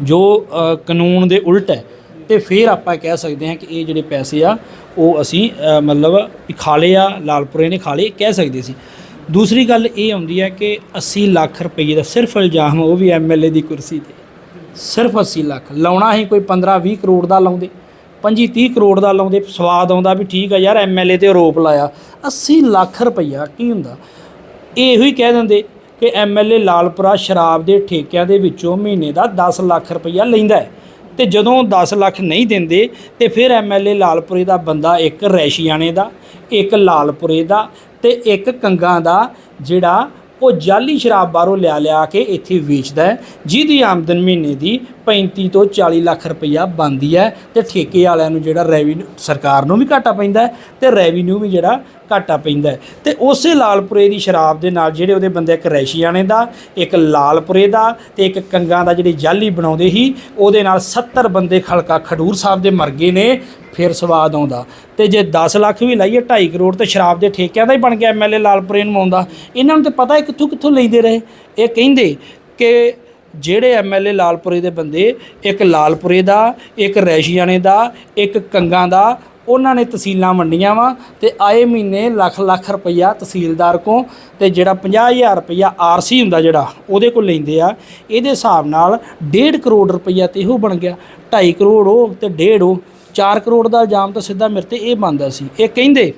ਜੋ ਕਾਨੂੰਨ ਦੇ ਉਲਟ ਹੈ, ਤੇ ਫਿਰ ਆਪਾਂ ਕਹਿ ਸਕਦੇ ਹਾਂ ਕਿ ਇਹ ਜਿਹੜੇ ਪੈਸੇ ਆ, ਉਹ ਅਸੀਂ ਮਤਲਬ ਖਾ ਲਏ ਆ, ਲਾਲਪੁਰੇ ਨੇ ਖਾ ਲਏ ਕਹਿ ਸਕਦੇ ਸੀ। ਦੂਸਰੀ ਗੱਲ ਇਹ ਆਉਂਦੀ ਹੈ ਕਿ 80 ਲੱਖ ਰੁਪਏ ਦਾ ਸਿਰਫ ਇਲਜ਼ਾਮ ਉਹ ਵੀ ਐਮਐਲਏ ਦੀ ਕੁਰਸੀ ਤੇ। ਸਿਰਫ 80 ਲੱਖ। ਲਾਉਣਾ ਹੀ ਕੋਈ 15 20 ਕਰੋੜ ਦਾ ਲਾਉਂਦੇ 25 30 ਕਰੋੜ ਦਾ ਲਾਉਂਦੇ, ਸਵਾਦ ਆਉਂਦਾ ਵੀ ਠੀਕ ਆ ਯਾਰ ਐਮਐਲਏ ਤੇ ਆਰੋਪ ਲਾਇਆ। 80 ਲੱਖ ਰੁਪਈਆ ਕੀ ਹੁੰਦਾ? ਇਹੋ ਹੀ ਕਹਿ ਦਿੰਦੇ ਕਿ ਐਮਐਲਏ ਲਾਲਪੁਰਾ ਸ਼ਰਾਬ ਦੇ ਠੇਕਿਆਂ ਦੇ ਵਿੱਚੋਂ ਮਹੀਨੇ ਦਾ 10 ਲੱਖ ਰੁਪਈਆ ਲੈਂਦਾ ਹੈ। ਤੇ ਜਦੋਂ 10 ਲੱਖ ਨਹੀਂ ਦਿੰਦੇ, ਤੇ ਫਿਰ ਐਮਐਲਏ ਲਾਲਪੁਰੇ ਦਾ ਬੰਦਾ ਇੱਕ ਰੈਸ਼ੀਆਣੇ ਦਾ, ਇੱਕ ਲਾਲਪੁਰੇ ਦਾ ਤੇ ਇੱਕ ਕੰਗਾ ਦਾ ਜਿਹੜਾ ਉਹ ਜਾਲੀ ਸ਼ਰਾਬ ਬਾਹਰੋਂ ਲਿਆ ਲਿਆ ਕੇ ਇੱਥੇ ਵੇਚਦਾ ਹੈ, ਜਿਹਦੀ ਆਮਦਨ ਮਹੀਨੇ ਦੀ 35 ਤੋਂ 40 ਲੱਖ ਰੁਪਈਆ ਬਣਦੀ ਹੈ ਤੇ ਠੇਕੇ ਵਾਲਿਆਂ ਨੂੰ ਜਿਹੜਾ ਰੈਵਨਿਊ ਸਰਕਾਰ ਨੂੰ ਵੀ ਘਾਟਾ ਪੈਂਦਾ ਹੈ ਤੇ ਰੈਵਨਿਊ ਵੀ ਜਿਹੜਾ ਘਾਟਾ ਪੈਂਦਾ ਹੈ। ਤੇ ਉਸੇ ਲਾਲਪੁਰੇ ਦੀ ਸ਼ਰਾਬ ਦੇ ਨਾਲ ਜਿਹੜੇ ਉਹਦੇ ਬੰਦੇ ਇੱਕ ਰੈਸ਼ੀਆਣੇ ਦਾ, ਇੱਕ ਲਾਲਪੁਰੇ ਦਾ ਤੇ ਇੱਕ ਕੰਗਾ ਦਾ ਜਿਹੜੇ ਜਾਲੀ ਬਣਾਉਂਦੇ ਸੀ, ਉਹਦੇ ਨਾਲ 70 ਬੰਦੇ ਖਲਕਾ ਖਡੂਰ ਸਾਹਿਬ ਦੇ ਮਰ ਗਏ ਨੇ ਫਿਰ ਸਵਾਦ ਆਉਂਦਾ। ਤੇ ਜੇ 10 ਲੱਖ ਵੀ ਲਾਈਏ 2.5 ਕਰੋੜ ਤੇ ਸ਼ਰਾਬ ਦੇ ਠੇਕਿਆਂ ਦਾ ਹੀ ਬਣ ਗਿਆ ਐਮਐਲਏ ਲਾਲਪੁਰੇ ਨੂੰ ਆਉਂਦਾ। ਇਹਨਾਂ ਨੂੰ ਤੇ ਪਤਾ ਕਿੱਥੋਂ ਕਿੱਥੋਂ ਲੈਂਦੇ ਰਹੇ। ਇਹ ਕਹਿੰਦੇ ਕਿ ਜਿਹੜੇ ਐਮਐਲਏ ਲਾਲਪੁਰੇ ਦੇ ਬੰਦੇ, ਇੱਕ ਲਾਲਪੁਰੇ ਦਾ, ਇੱਕ ਰੈਸ਼ੀਆਣੇ ਦਾ, ਇੱਕ ਕੰਗਾ ਦਾ, ਉਹਨਾਂ ਨੇ ਤਹਿਸੀਲਾਂ ਵੰਡੀਆਂ ਵਾ ਤੇ ਆਏ ਮਹੀਨੇ ਲੱਖ ਲੱਖ ਰੁਪਈਆ ਤਹਿਸੀਲਦਾਰ ਕੋ ਤੇ ਜਿਹੜਾ 50000 ਰੁਪਈਆ ਆਰਸੀ ਹੁੰਦਾ ਜਿਹੜਾ, ਉਹਦੇ ਕੋਲ ਲੈਂਦੇ ਆ। ਇਹਦੇ ਹਿਸਾਬ ਨਾਲ 1.5 ਕਰੋੜ ਰੁਪਈਆ ਤੇ ਇਹੋ ਬਣ ਗਿਆ। 2.5 ਕਰੋੜ ਉਹ ਤੇ 1.5 ਉਹ। 4 ਕਰੋੜ ਦਾ ਇਲਜ਼ਾਮ ਤਾਂ ਸਿੱਧਾ ਮੇਰੇ ਤੇ ਇਹ ਬਣਦਾ ਸੀ। ਇਹ ਕਹਿੰਦੇ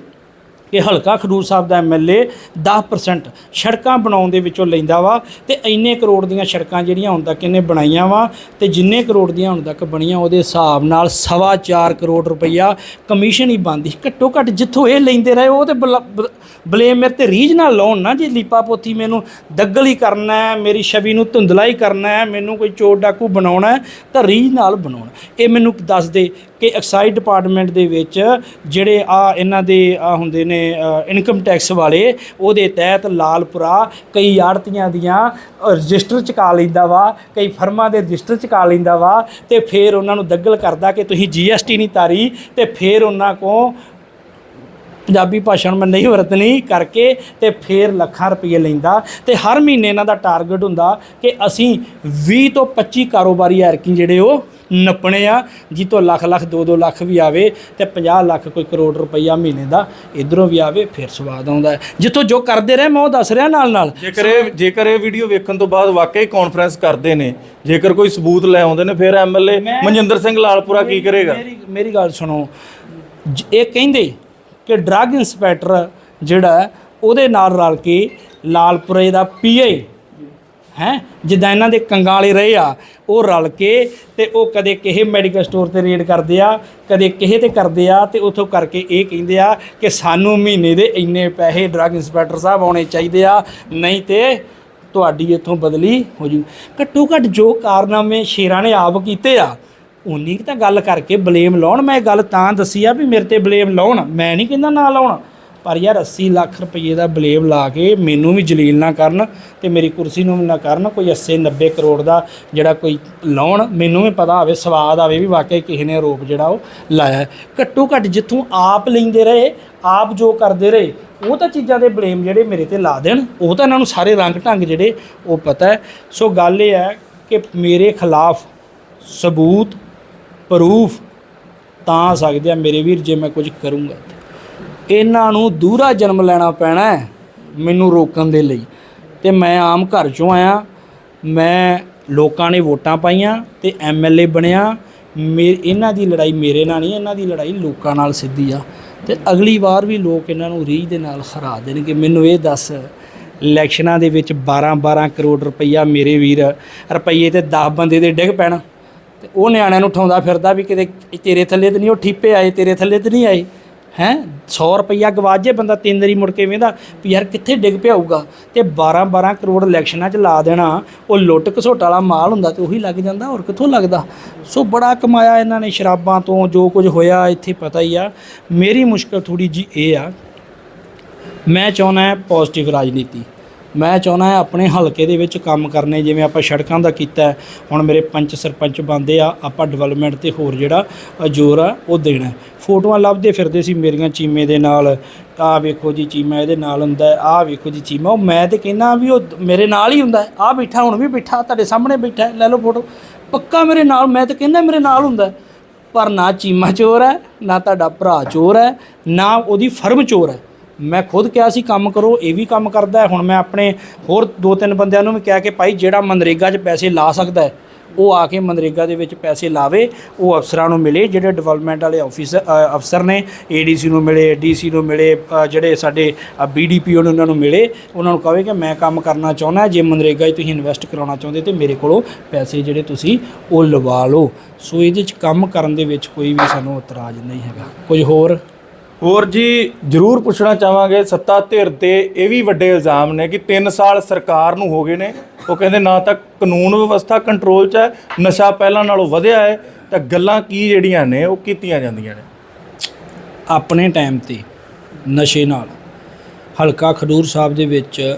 ਕਿ ਹਲਕਾ ਖਡੂਰ ਸਾਹਿਬ ਦਾ ਐਮਐਲਏ 10% ਸੜਕਾਂ ਬਣਾਉਣ ਦੇ ਵਿੱਚੋਂ ਲੈਂਦਾ ਵਾ ਤੇ ਇੰਨੇ ਕਰੋੜ ਦੀਆਂ ਸੜਕਾਂ ਜਿਹੜੀਆਂ ਹੁਣ ਤੱਕ ਇਹਨੇ ਬਣਾਈਆਂ ਵਾ ਤੇ ਜਿੰਨੇ ਕਰੋੜ ਦੀਆਂ ਹੁਣ ਤੱਕ ਬਣੀਆਂ ਉਹਦੇ ਹਿਸਾਬ ਨਾਲ ਸਵਾ ਚਾਰ ਕਰੋੜ ਰੁਪਈਆ ਕਮਿਸ਼ਨ ਹੀ ਬੰਦੀ ਘੱਟੋ ਘੱਟ ਜਿੱਥੋਂ ਇਹ ਲੈਂਦੇ ਰਹੇ ਉਹ ਤੇ ਬਲੇਮ ਮੇਰੇ ਤੇ ਰੀਝ ਨਾਲ ਲਾਉਣ ਨਾ ਜੇ ਲੀਪਾ ਪੋਥੀ ਮੈਨੂੰ ਦੱਗਲ ਹੀ ਕਰਨਾ ਹੈ, ਮੇਰੀ ਛਵੀ ਨੂੰ ਧੁੰਦਲਾ ਹੀ ਕਰਨਾ ਹੈ, ਮੈਨੂੰ ਕੋਈ ਚੋਰ ਡਾਕੂ ਬਣਾਉਣਾ ਹੈ ਤਾਂ ਰੀਝ ਨਾਲ ਬਣਾਉਣਾ। ਇਹ ਮੈਨੂੰ ਦੱਸ ਦੇ ਕਿ ਐਕਸਾਈਜ਼ ਡਿਪਾਰਟਮੈਂਟ ਦੇ ਵਿੱਚ ਜਿਹੜੇ ਆ ਇਹਨਾਂ ਦੇ, ਆ ਹੁੰਦੇ ਨੇ ਇਨਕਮ ਟੈਕਸ ਵਾਲੇ, ਉਹਦੇ ਤਹਿਤ ਲਾਲਪੁਰਾ ਕਈ ਆੜਤੀਆਂ ਦੀਆਂ ਰਜਿਸਟਰ ਚਕਾ ਲੈਂਦਾ ਵਾ, ਕਈ ਫਰਮਾਂ ਦੇ ਰਜਿਸਟਰ ਚਕਾ ਲੈਂਦਾ ਵਾ ਤੇ ਫਿਰ ਉਹਨਾਂ ਨੂੰ ਦੱਗਲ ਕਰਦਾ ਕਿ ਤੁਸੀਂ ਜੀਐਸਟੀ ਨਹੀਂ ਤਾਰੀ ਤੇ ਫਿਰ ਉਹਨਾਂ ਕੋ ਪੰਜਾਬੀ ਭਾਸ਼ਾ ਨੂੰ ਮੈਂ ਨਹੀਂ ਵਰਤਣੀ ਕਰਕੇ ਤੇ ਫੇਰ ਲੱਖਾਂ ਰੁਪਏ ਲੈਂਦਾ ਤੇ ਹਰ ਮਹੀਨੇ ਇਹਨਾਂ ਦਾ ਟਾਰਗੇਟ ਹੁੰਦਾ ਕਿ ਅਸੀਂ 20 ਤੋਂ 25 ਕਾਰੋਬਾਰੀ ਐਰਕੀ ਜਿਹੜੇ ਉਹ ਨੱਪਣੇ ਆ ਜਿੱਤੋਂ ਲੱਖ ਲੱਖ 2-2 ਲੱਖ ਵੀ ਆਵੇ ਤੇ 50 ਲੱਖ ਕੋਈ ਕਰੋੜ ਰੁਪਈਆ ਮਹੀਨੇ ਦਾ ਇਧਰੋਂ ਵੀ ਆਵੇ ਫਿਰ ਸਵਾਦ ਆਉਂਦਾ। ਜਿੱਥੋਂ ਜੋ ਕਰਦੇ ਰਹੇ ਮੈਂ ਉਹ ਦੱਸ ਰਿਹਾ ਨਾਲ ਨਾਲ। ਜੇਕਰ ਇਹ ਜੇਕਰ ਇਹ ਵੀਡੀਓ ਵੇਖਣ ਤੋਂ ਬਾਅਦ ਵਾਕਈ ਕਾਨਫਰੰਸ ਕਰਦੇ ਨੇ ਜੇਕਰ ਕੋਈ ਸਬੂਤ ਲੈ ਆਉਂਦੇ ਨੇ ਫਿਰ ਐਮਐਲਏ ਮਨਜਿੰਦਰ ਸਿੰਘ ਲਾਲਪੁਰਾ ਕੀ ਕਰੇਗਾ? ਮੇਰੀ ਮੇਰੀ ਗੱਲ ਸੁਣੋ। ਜ- ਇਹ ਕਹਿੰਦੇ ਕਿ ਡਰੱਗ ਇੰਸਪੈਕਟਰ ਜਿਹੜਾ ਉਹਦੇ ਨਾਲ ਰਲ ਕੇ ਲਾਲਪੁਰੇ ਦਾ ਪੀਏ ਹੈ, ਜਿੱਦਾਂ ਇਹਨਾਂ ਦੇ ਕੰਗਾਂ ਵਾਲੇ ਰਹੇ ਆ, ਉਹ ਰਲ ਕੇ ਤੇ ਉਹ ਕਦੇ ਕਿਸੇ ਮੈਡੀਕਲ ਸਟੋਰ ਤੇ ਰੇਡ ਕਰਦੇ ਆ, ਕਦੇ ਕਿਸੇ ਤੇ ਕਰਦੇ ਆ ਤੇ ਉਥੋਂ ਕਰਕੇ ਇਹ ਕਹਿੰਦੇ ਆ ਕਿ ਸਾਨੂੰ ਮਹੀਨੇ ਦੇ ਇੰਨੇ ਪੈਸੇ ਡਰੱਗ ਇੰਸਪੈਕਟਰ ਸਾਹਿਬ ਆਉਣੇ ਚਾਹੀਦੇ ਆ, ਨਹੀਂ ਤੇ ਤੁਹਾਡੀ ਇੱਥੋਂ ਬਦਲੀ ਹੋ ਜੂ। ਘੱਟੋ ਘੱਟ ਜੋ ਕਾਰਨਾਮੇ ਸ਼ੇਰਾਂ ਨੇ ਆਪ ਕੀਤੇ ਆ ਉਨੀ ਕੁ ਤਾਂ ਗੱਲ ਕਰਕੇ ਬਲੇਮ ਲਾਉਣ। ਮੈਂ ਗੱਲ ਤਾਂ ਦੱਸੀ ਆ ਵੀ ਮੇਰੇ ਤੇ ਬਲੇਮ ਲਾਉਣ। ਮੈਂ ਨਹੀਂ ਕਹਿੰਦਾ ਨਾ ਲਾਉਣ। ਪਰ ਯਾਰ 80 ਲੱਖ ਰੁਪਏ ਦਾ ਬਲੇਮ ਲਾ ਕੇ ਮੈਨੂੰ ਵੀ ਜਲੀਲ ਨਾ ਕਰਨ ਤੇ ਮੇਰੀ ਕੁਰਸੀ ਨੂੰ ਵੀ ਨਾ ਕਰਨ। ਕੋਈ 80 90 ਕਰੋੜ ਦਾ ਜਿਹੜਾ ਕੋਈ ਲਾਉਣ, ਮੈਨੂੰ ਵੀ ਪਤਾ ਹੋਵੇ, ਸਵਾਦ ਆਵੇ ਵੀ ਵਾਕਈ ਕਿਸੇ ਨੇ ਆਰੋਪ ਜਿਹੜਾ ਉਹ ਲਾਇਆ। ਘੱਟੋ ਘੱਟ ਜਿੱਥੋਂ ਆਪ ਲੈਂਦੇ ਰਹੇ, ਆਪ ਜੋ ਕਰਦੇ ਰਹੇ, ਉਹ ਤਾਂ ਚੀਜ਼ਾਂ ਦੇ ਬਲੇਮ ਜਿਹੜੇ ਮੇਰੇ ਤੇ ਲਾ ਦੇਣ। ਉਹ ਤਾਂ ਇਹਨਾਂ ਨੂੰ ਸਾਰੇ ਰੰਗ ਢੰਗ ਜਿਹੜੇ ਉਹ ਪਤਾ ਹੈ। ਸੋ ਗੱਲ ਇਹ ਹੈ ਕਿ ਮੇਰੇ ਖਿਲਾਫ ਸਬੂਤ ਪ੍ਰੂਫ ਤਾਂ ਸਕਦੇ ਆ, ਮੇਰੇ ਵੀਰ, ਜੇ ਮੈਂ ਕੁਝ ਕਰੂੰਗਾ। ਇਹਨਾਂ ਨੂੰ ਦੂਰਾ ਜਨਮ ਲੈਣਾ ਪੈਣਾ ਮੈਨੂੰ ਰੋਕਣ ਦੇ ਲਈ। ਤੇ ਮੈਂ ਆਮ ਘਰ ਚੋਂ ਆਇਆ, ਮੈਂ ਲੋਕਾਂ ਨੇ ਵੋਟਾਂ ਪਾਈਆਂ ਤੇ ਐਮਐਲਏ ਬਣਿਆ। ਮੇ, ਇਹਨਾਂ ਦੀ ਲੜਾਈ ਮੇਰੇ ਨਾਲ ਨਹੀਂ, ਇਹਨਾਂ ਦੀ ਲੜਾਈ ਲੋਕਾਂ ਨਾਲ ਸਿੱਧੀ ਆ। ਤੇ ਅਗਲੀ ਵਾਰ ਵੀ ਲੋਕ ਇਹਨਾਂ ਨੂੰ ਰੀਝ ਦੇ ਨਾਲ ਹਰਾ ਦੇਣਗੇ। ਮੈਨੂੰ ਇਹ ਦੱਸ, ਇਲੈਕਸ਼ਨਾਂ ਦੇ ਵਿੱਚ 12 12 ਕਰੋੜ ਰੁਪਈਆ ਮੇਰੇ ਵੀਰ ਰੁਪਈਏ ਤੇ 10 ਬੰਦੇ ਦੇ ਡਿੱਗ ਪੈਣਾ। ਤੇ ਉਹ ਨਿਆਣਿਆਂ ਨੂੰ ਉਠਾਉਂਦਾ ਫਿਰਦਾ ਵੀ ਕਿਤੇ ਤੇਰੇ ਥੱਲੇ ਤੇ ਨਹੀਂ, ਉਹ ਠੀਪੇ ਆਏ, ਤੇਰੇ ਥੱਲੇ ਤੇ ਨਹੀਂ ਆਏ। ਹੈ? 100 ਰੁਪਈਆ ਗਵਾਚ ਜੇ ਬੰਦਾ ਤਿੰਨ ਵਾਰੀ ਮੁੜ ਕੇ ਵੇਂਦਾ ਵੀ ਯਾਰ ਕਿੱਥੇ ਡਿੱਗ ਪਿਆ ਹੋਊਗਾ। ਤੇ 12 12 ਕਰੋੜ ਇਲੈਕਸ਼ਨਾਂ 'ਚ ਲਾ ਦੇਣਾ, ਉਹ ਲੁੱਟ ਘਸੋਟ ਵਾਲਾ ਮਾਲ ਹੁੰਦਾ ਤੇ ਉਹੀ ਲੱਗ ਜਾਂਦਾ, ਹੋਰ ਕਿੱਥੋਂ ਲੱਗਦਾ? ਸੋ ਬੜਾ ਕਮਾਇਆ ਇਹਨਾਂ ਨੇ ਸ਼ਰਾਬਾਂ ਤੋਂ, ਜੋ ਕੁਝ ਹੋਇਆ ਇੱਥੇ ਪਤਾ ਹੀ ਆ। ਮੇਰੀ ਮੁਸ਼ਕਲ ਥੋੜੀ ਜੀ ਇਹ ਆ, ਮੈਂ ਚਾਹੁੰਦਾ ਹੈ ਪੋਜ਼ਿਟਿਵ ਰਾਜਨੀਤੀ। ਮੈਂ ਚਾਹੁੰਦਾ ਆਪਣੇ ਹਲਕੇ ਦੇ ਵਿੱਚ ਕੰਮ ਕਰਨੇ, ਜਿਵੇਂ ਆਪਾਂ ਸੜਕਾਂ ਦਾ ਕੀਤਾ ਹੁਣ ਮੇਰੇ ਪੰਚ ਸਰਪੰਚ ਬੰਦੇ ਆ, ਆਪਾਂ ਡਿਵੈਲਪਮੈਂਟ ਤੇ ਹੋਰ ਜਿਹੜਾ ਜ਼ੋਰ ਆ, ਉਹ ਦੇਣਾ ਫੋਟੋਆਂ ਲੱਭਦੇ ਫਿਰਦੇ ਸੀ ਮੇਰੀਆਂ ਚੀਮੇ ਦੇ ਨਾਲ, ਆਹ ਵੇਖੋ ਜੀ ਚੀਮਾ ਇਹਦੇ ਨਾਲ ਹੁੰਦਾ ਹੈ, ਆਹ ਵੇਖੋ ਜੀ ਚੀਮਾ, ਉਹ ਮੈਂ ਤੇ ਕਹਿੰਦਾ ਵੀ ਉਹ ਮੇਰੇ ਨਾਲ ਹੀ ਹੁੰਦਾ ਹੈ, ਆਹ ਬੈਠਾ, ਹੁਣ ਵੀ ਬੈਠਾ ਤੁਹਾਡੇ ਸਾਹਮਣੇ ਬੈਠਾ ਲੈ ਲਓ ਫੋਟੋ, ਪੱਕਾ ਮੇਰੇ ਨਾਲ, ਮੈਂ ਤੇ ਕਹਿੰਦਾ ਮੇਰੇ ਨਾਲ ਹੁੰਦਾ ਪਰ ਨਾ ਚੀਮਾ ਚੋਰ ਹੈ, ਨਾ ਤੁਹਾਡਾ ਭਰਾ ਚੋਰ ਹੈ, ਨਾ ਉਹਦੀ ਫਰਮ ਚੋਰ ਹੈ। ਮੈਂ ਖੁਦ ਕਿਹਾ ਸੀ, ਕੰਮ ਕਰੋ, ਇਹ ਵੀ ਕੰਮ ਕਰਦਾ ਹੁਣ ਮੈਂ ਆਪਣੇ ਹੋਰ ਦੋ ਤਿੰਨ ਬੰਦਿਆਂ ਨੂੰ ਵੀ ਕਿਹਾ ਕਿ ਭਾਈ, ਜਿਹੜਾ ਮਨਰੇਗਾ 'ਚ ਪੈਸੇ ਲਾ ਸਕਦਾ ਹੈ, ਉਹ ਆ ਕੇ ਮਨਰੇਗਾ ਦੇ ਵਿੱਚ ਪੈਸੇ ਲਾਵੇ, ਉਹ ਅਫਸਰਾਂ ਨੂੰ ਮਿਲੇ, ਜਿਹੜੇ ਡਿਵੈਲਪਮੈਂਟ ਵਾਲੇ ਆਫਿਸਰ ਅਫਸਰ ਨੇ ਏਡੀਸੀ ਨੂੰ ਮਿਲੇ ਡੀਸੀ ਨੂੰ ਮਿਲੇ ਜਿਹੜੇ ਸਾਡੇ ਬੀਡੀਪੀਓ ਨੇ ਉਹਨਾਂ ਨੂੰ ਮਿਲੇ, ਉਹਨਾਂ ਨੂੰ ਕਹੇ ਕਿ ਮੈਂ ਕੰਮ ਕਰਨਾ ਚਾਹੁੰਦਾ ਜੇ ਮਨਰੇਗਾ 'ਚ ਤੁਸੀਂ ਇਨਵੈਸਟ ਕਰਾਉਣਾ ਚਾਹੁੰਦੇ ਤੇ ਮੇਰੇ ਕੋਲੋਂ ਪੈਸੇ ਜਿਹੜੇ ਤੁਸੀਂ ਉਹ ਲਵਾ ਲਓ। ਸੋ ਇਹਦੇ 'ਚ ਕੰਮ ਕਰਨ ਦੇ ਵਿੱਚ ਕੋਈ ਵੀ ਸਾਨੂੰ ਇਤਰਾਜ਼ ਨਹੀਂ ਹੈਗਾ। ਕੁਝ ਹੋਰ? ਹੋਰ ਜੀ, ਜਰੂਰ ਪੁੱਛਣਾ ਚਾਹਾਂਗੇ, ਸੱਤਾ ਧਿਰ ਤੇ ਇਹ ਵੀ ਵੱਡੇ ਇਲਜ਼ਾਮ ਨੇ ਕਿ 3 ਸਾਲ ਸਰਕਾਰ ਨੂੰ ਹੋ ਗਏ ਨੇ। ਉਹ ਕਹਿੰਦੇ ਨਾ ਤਾਂ ਕਾਨੂੰਨ ਵਿਵਸਥਾ ਕੰਟਰੋਲ 'ਚ ਹੈ, ਨਸ਼ਾ ਪਹਿਲਾਂ ਨਾਲੋਂ ਵਧਿਆ ਹੈ, ਤਾਂ ਗੱਲਾਂ ਕੀ ਜਿਹੜੀਆਂ ਨੇ, ਉਹ ਕੀਤੀਆਂ ਜਾਂਦੀਆਂ ਨੇ? ਆਪਣੇ ਟਾਈਮ ਤੇ ਨਸ਼ੇ ਨਾਲ ਹਲਕਾ ਖਡੂਰ ਸਾਹਿਬ ਦੇ ਵਿੱਚ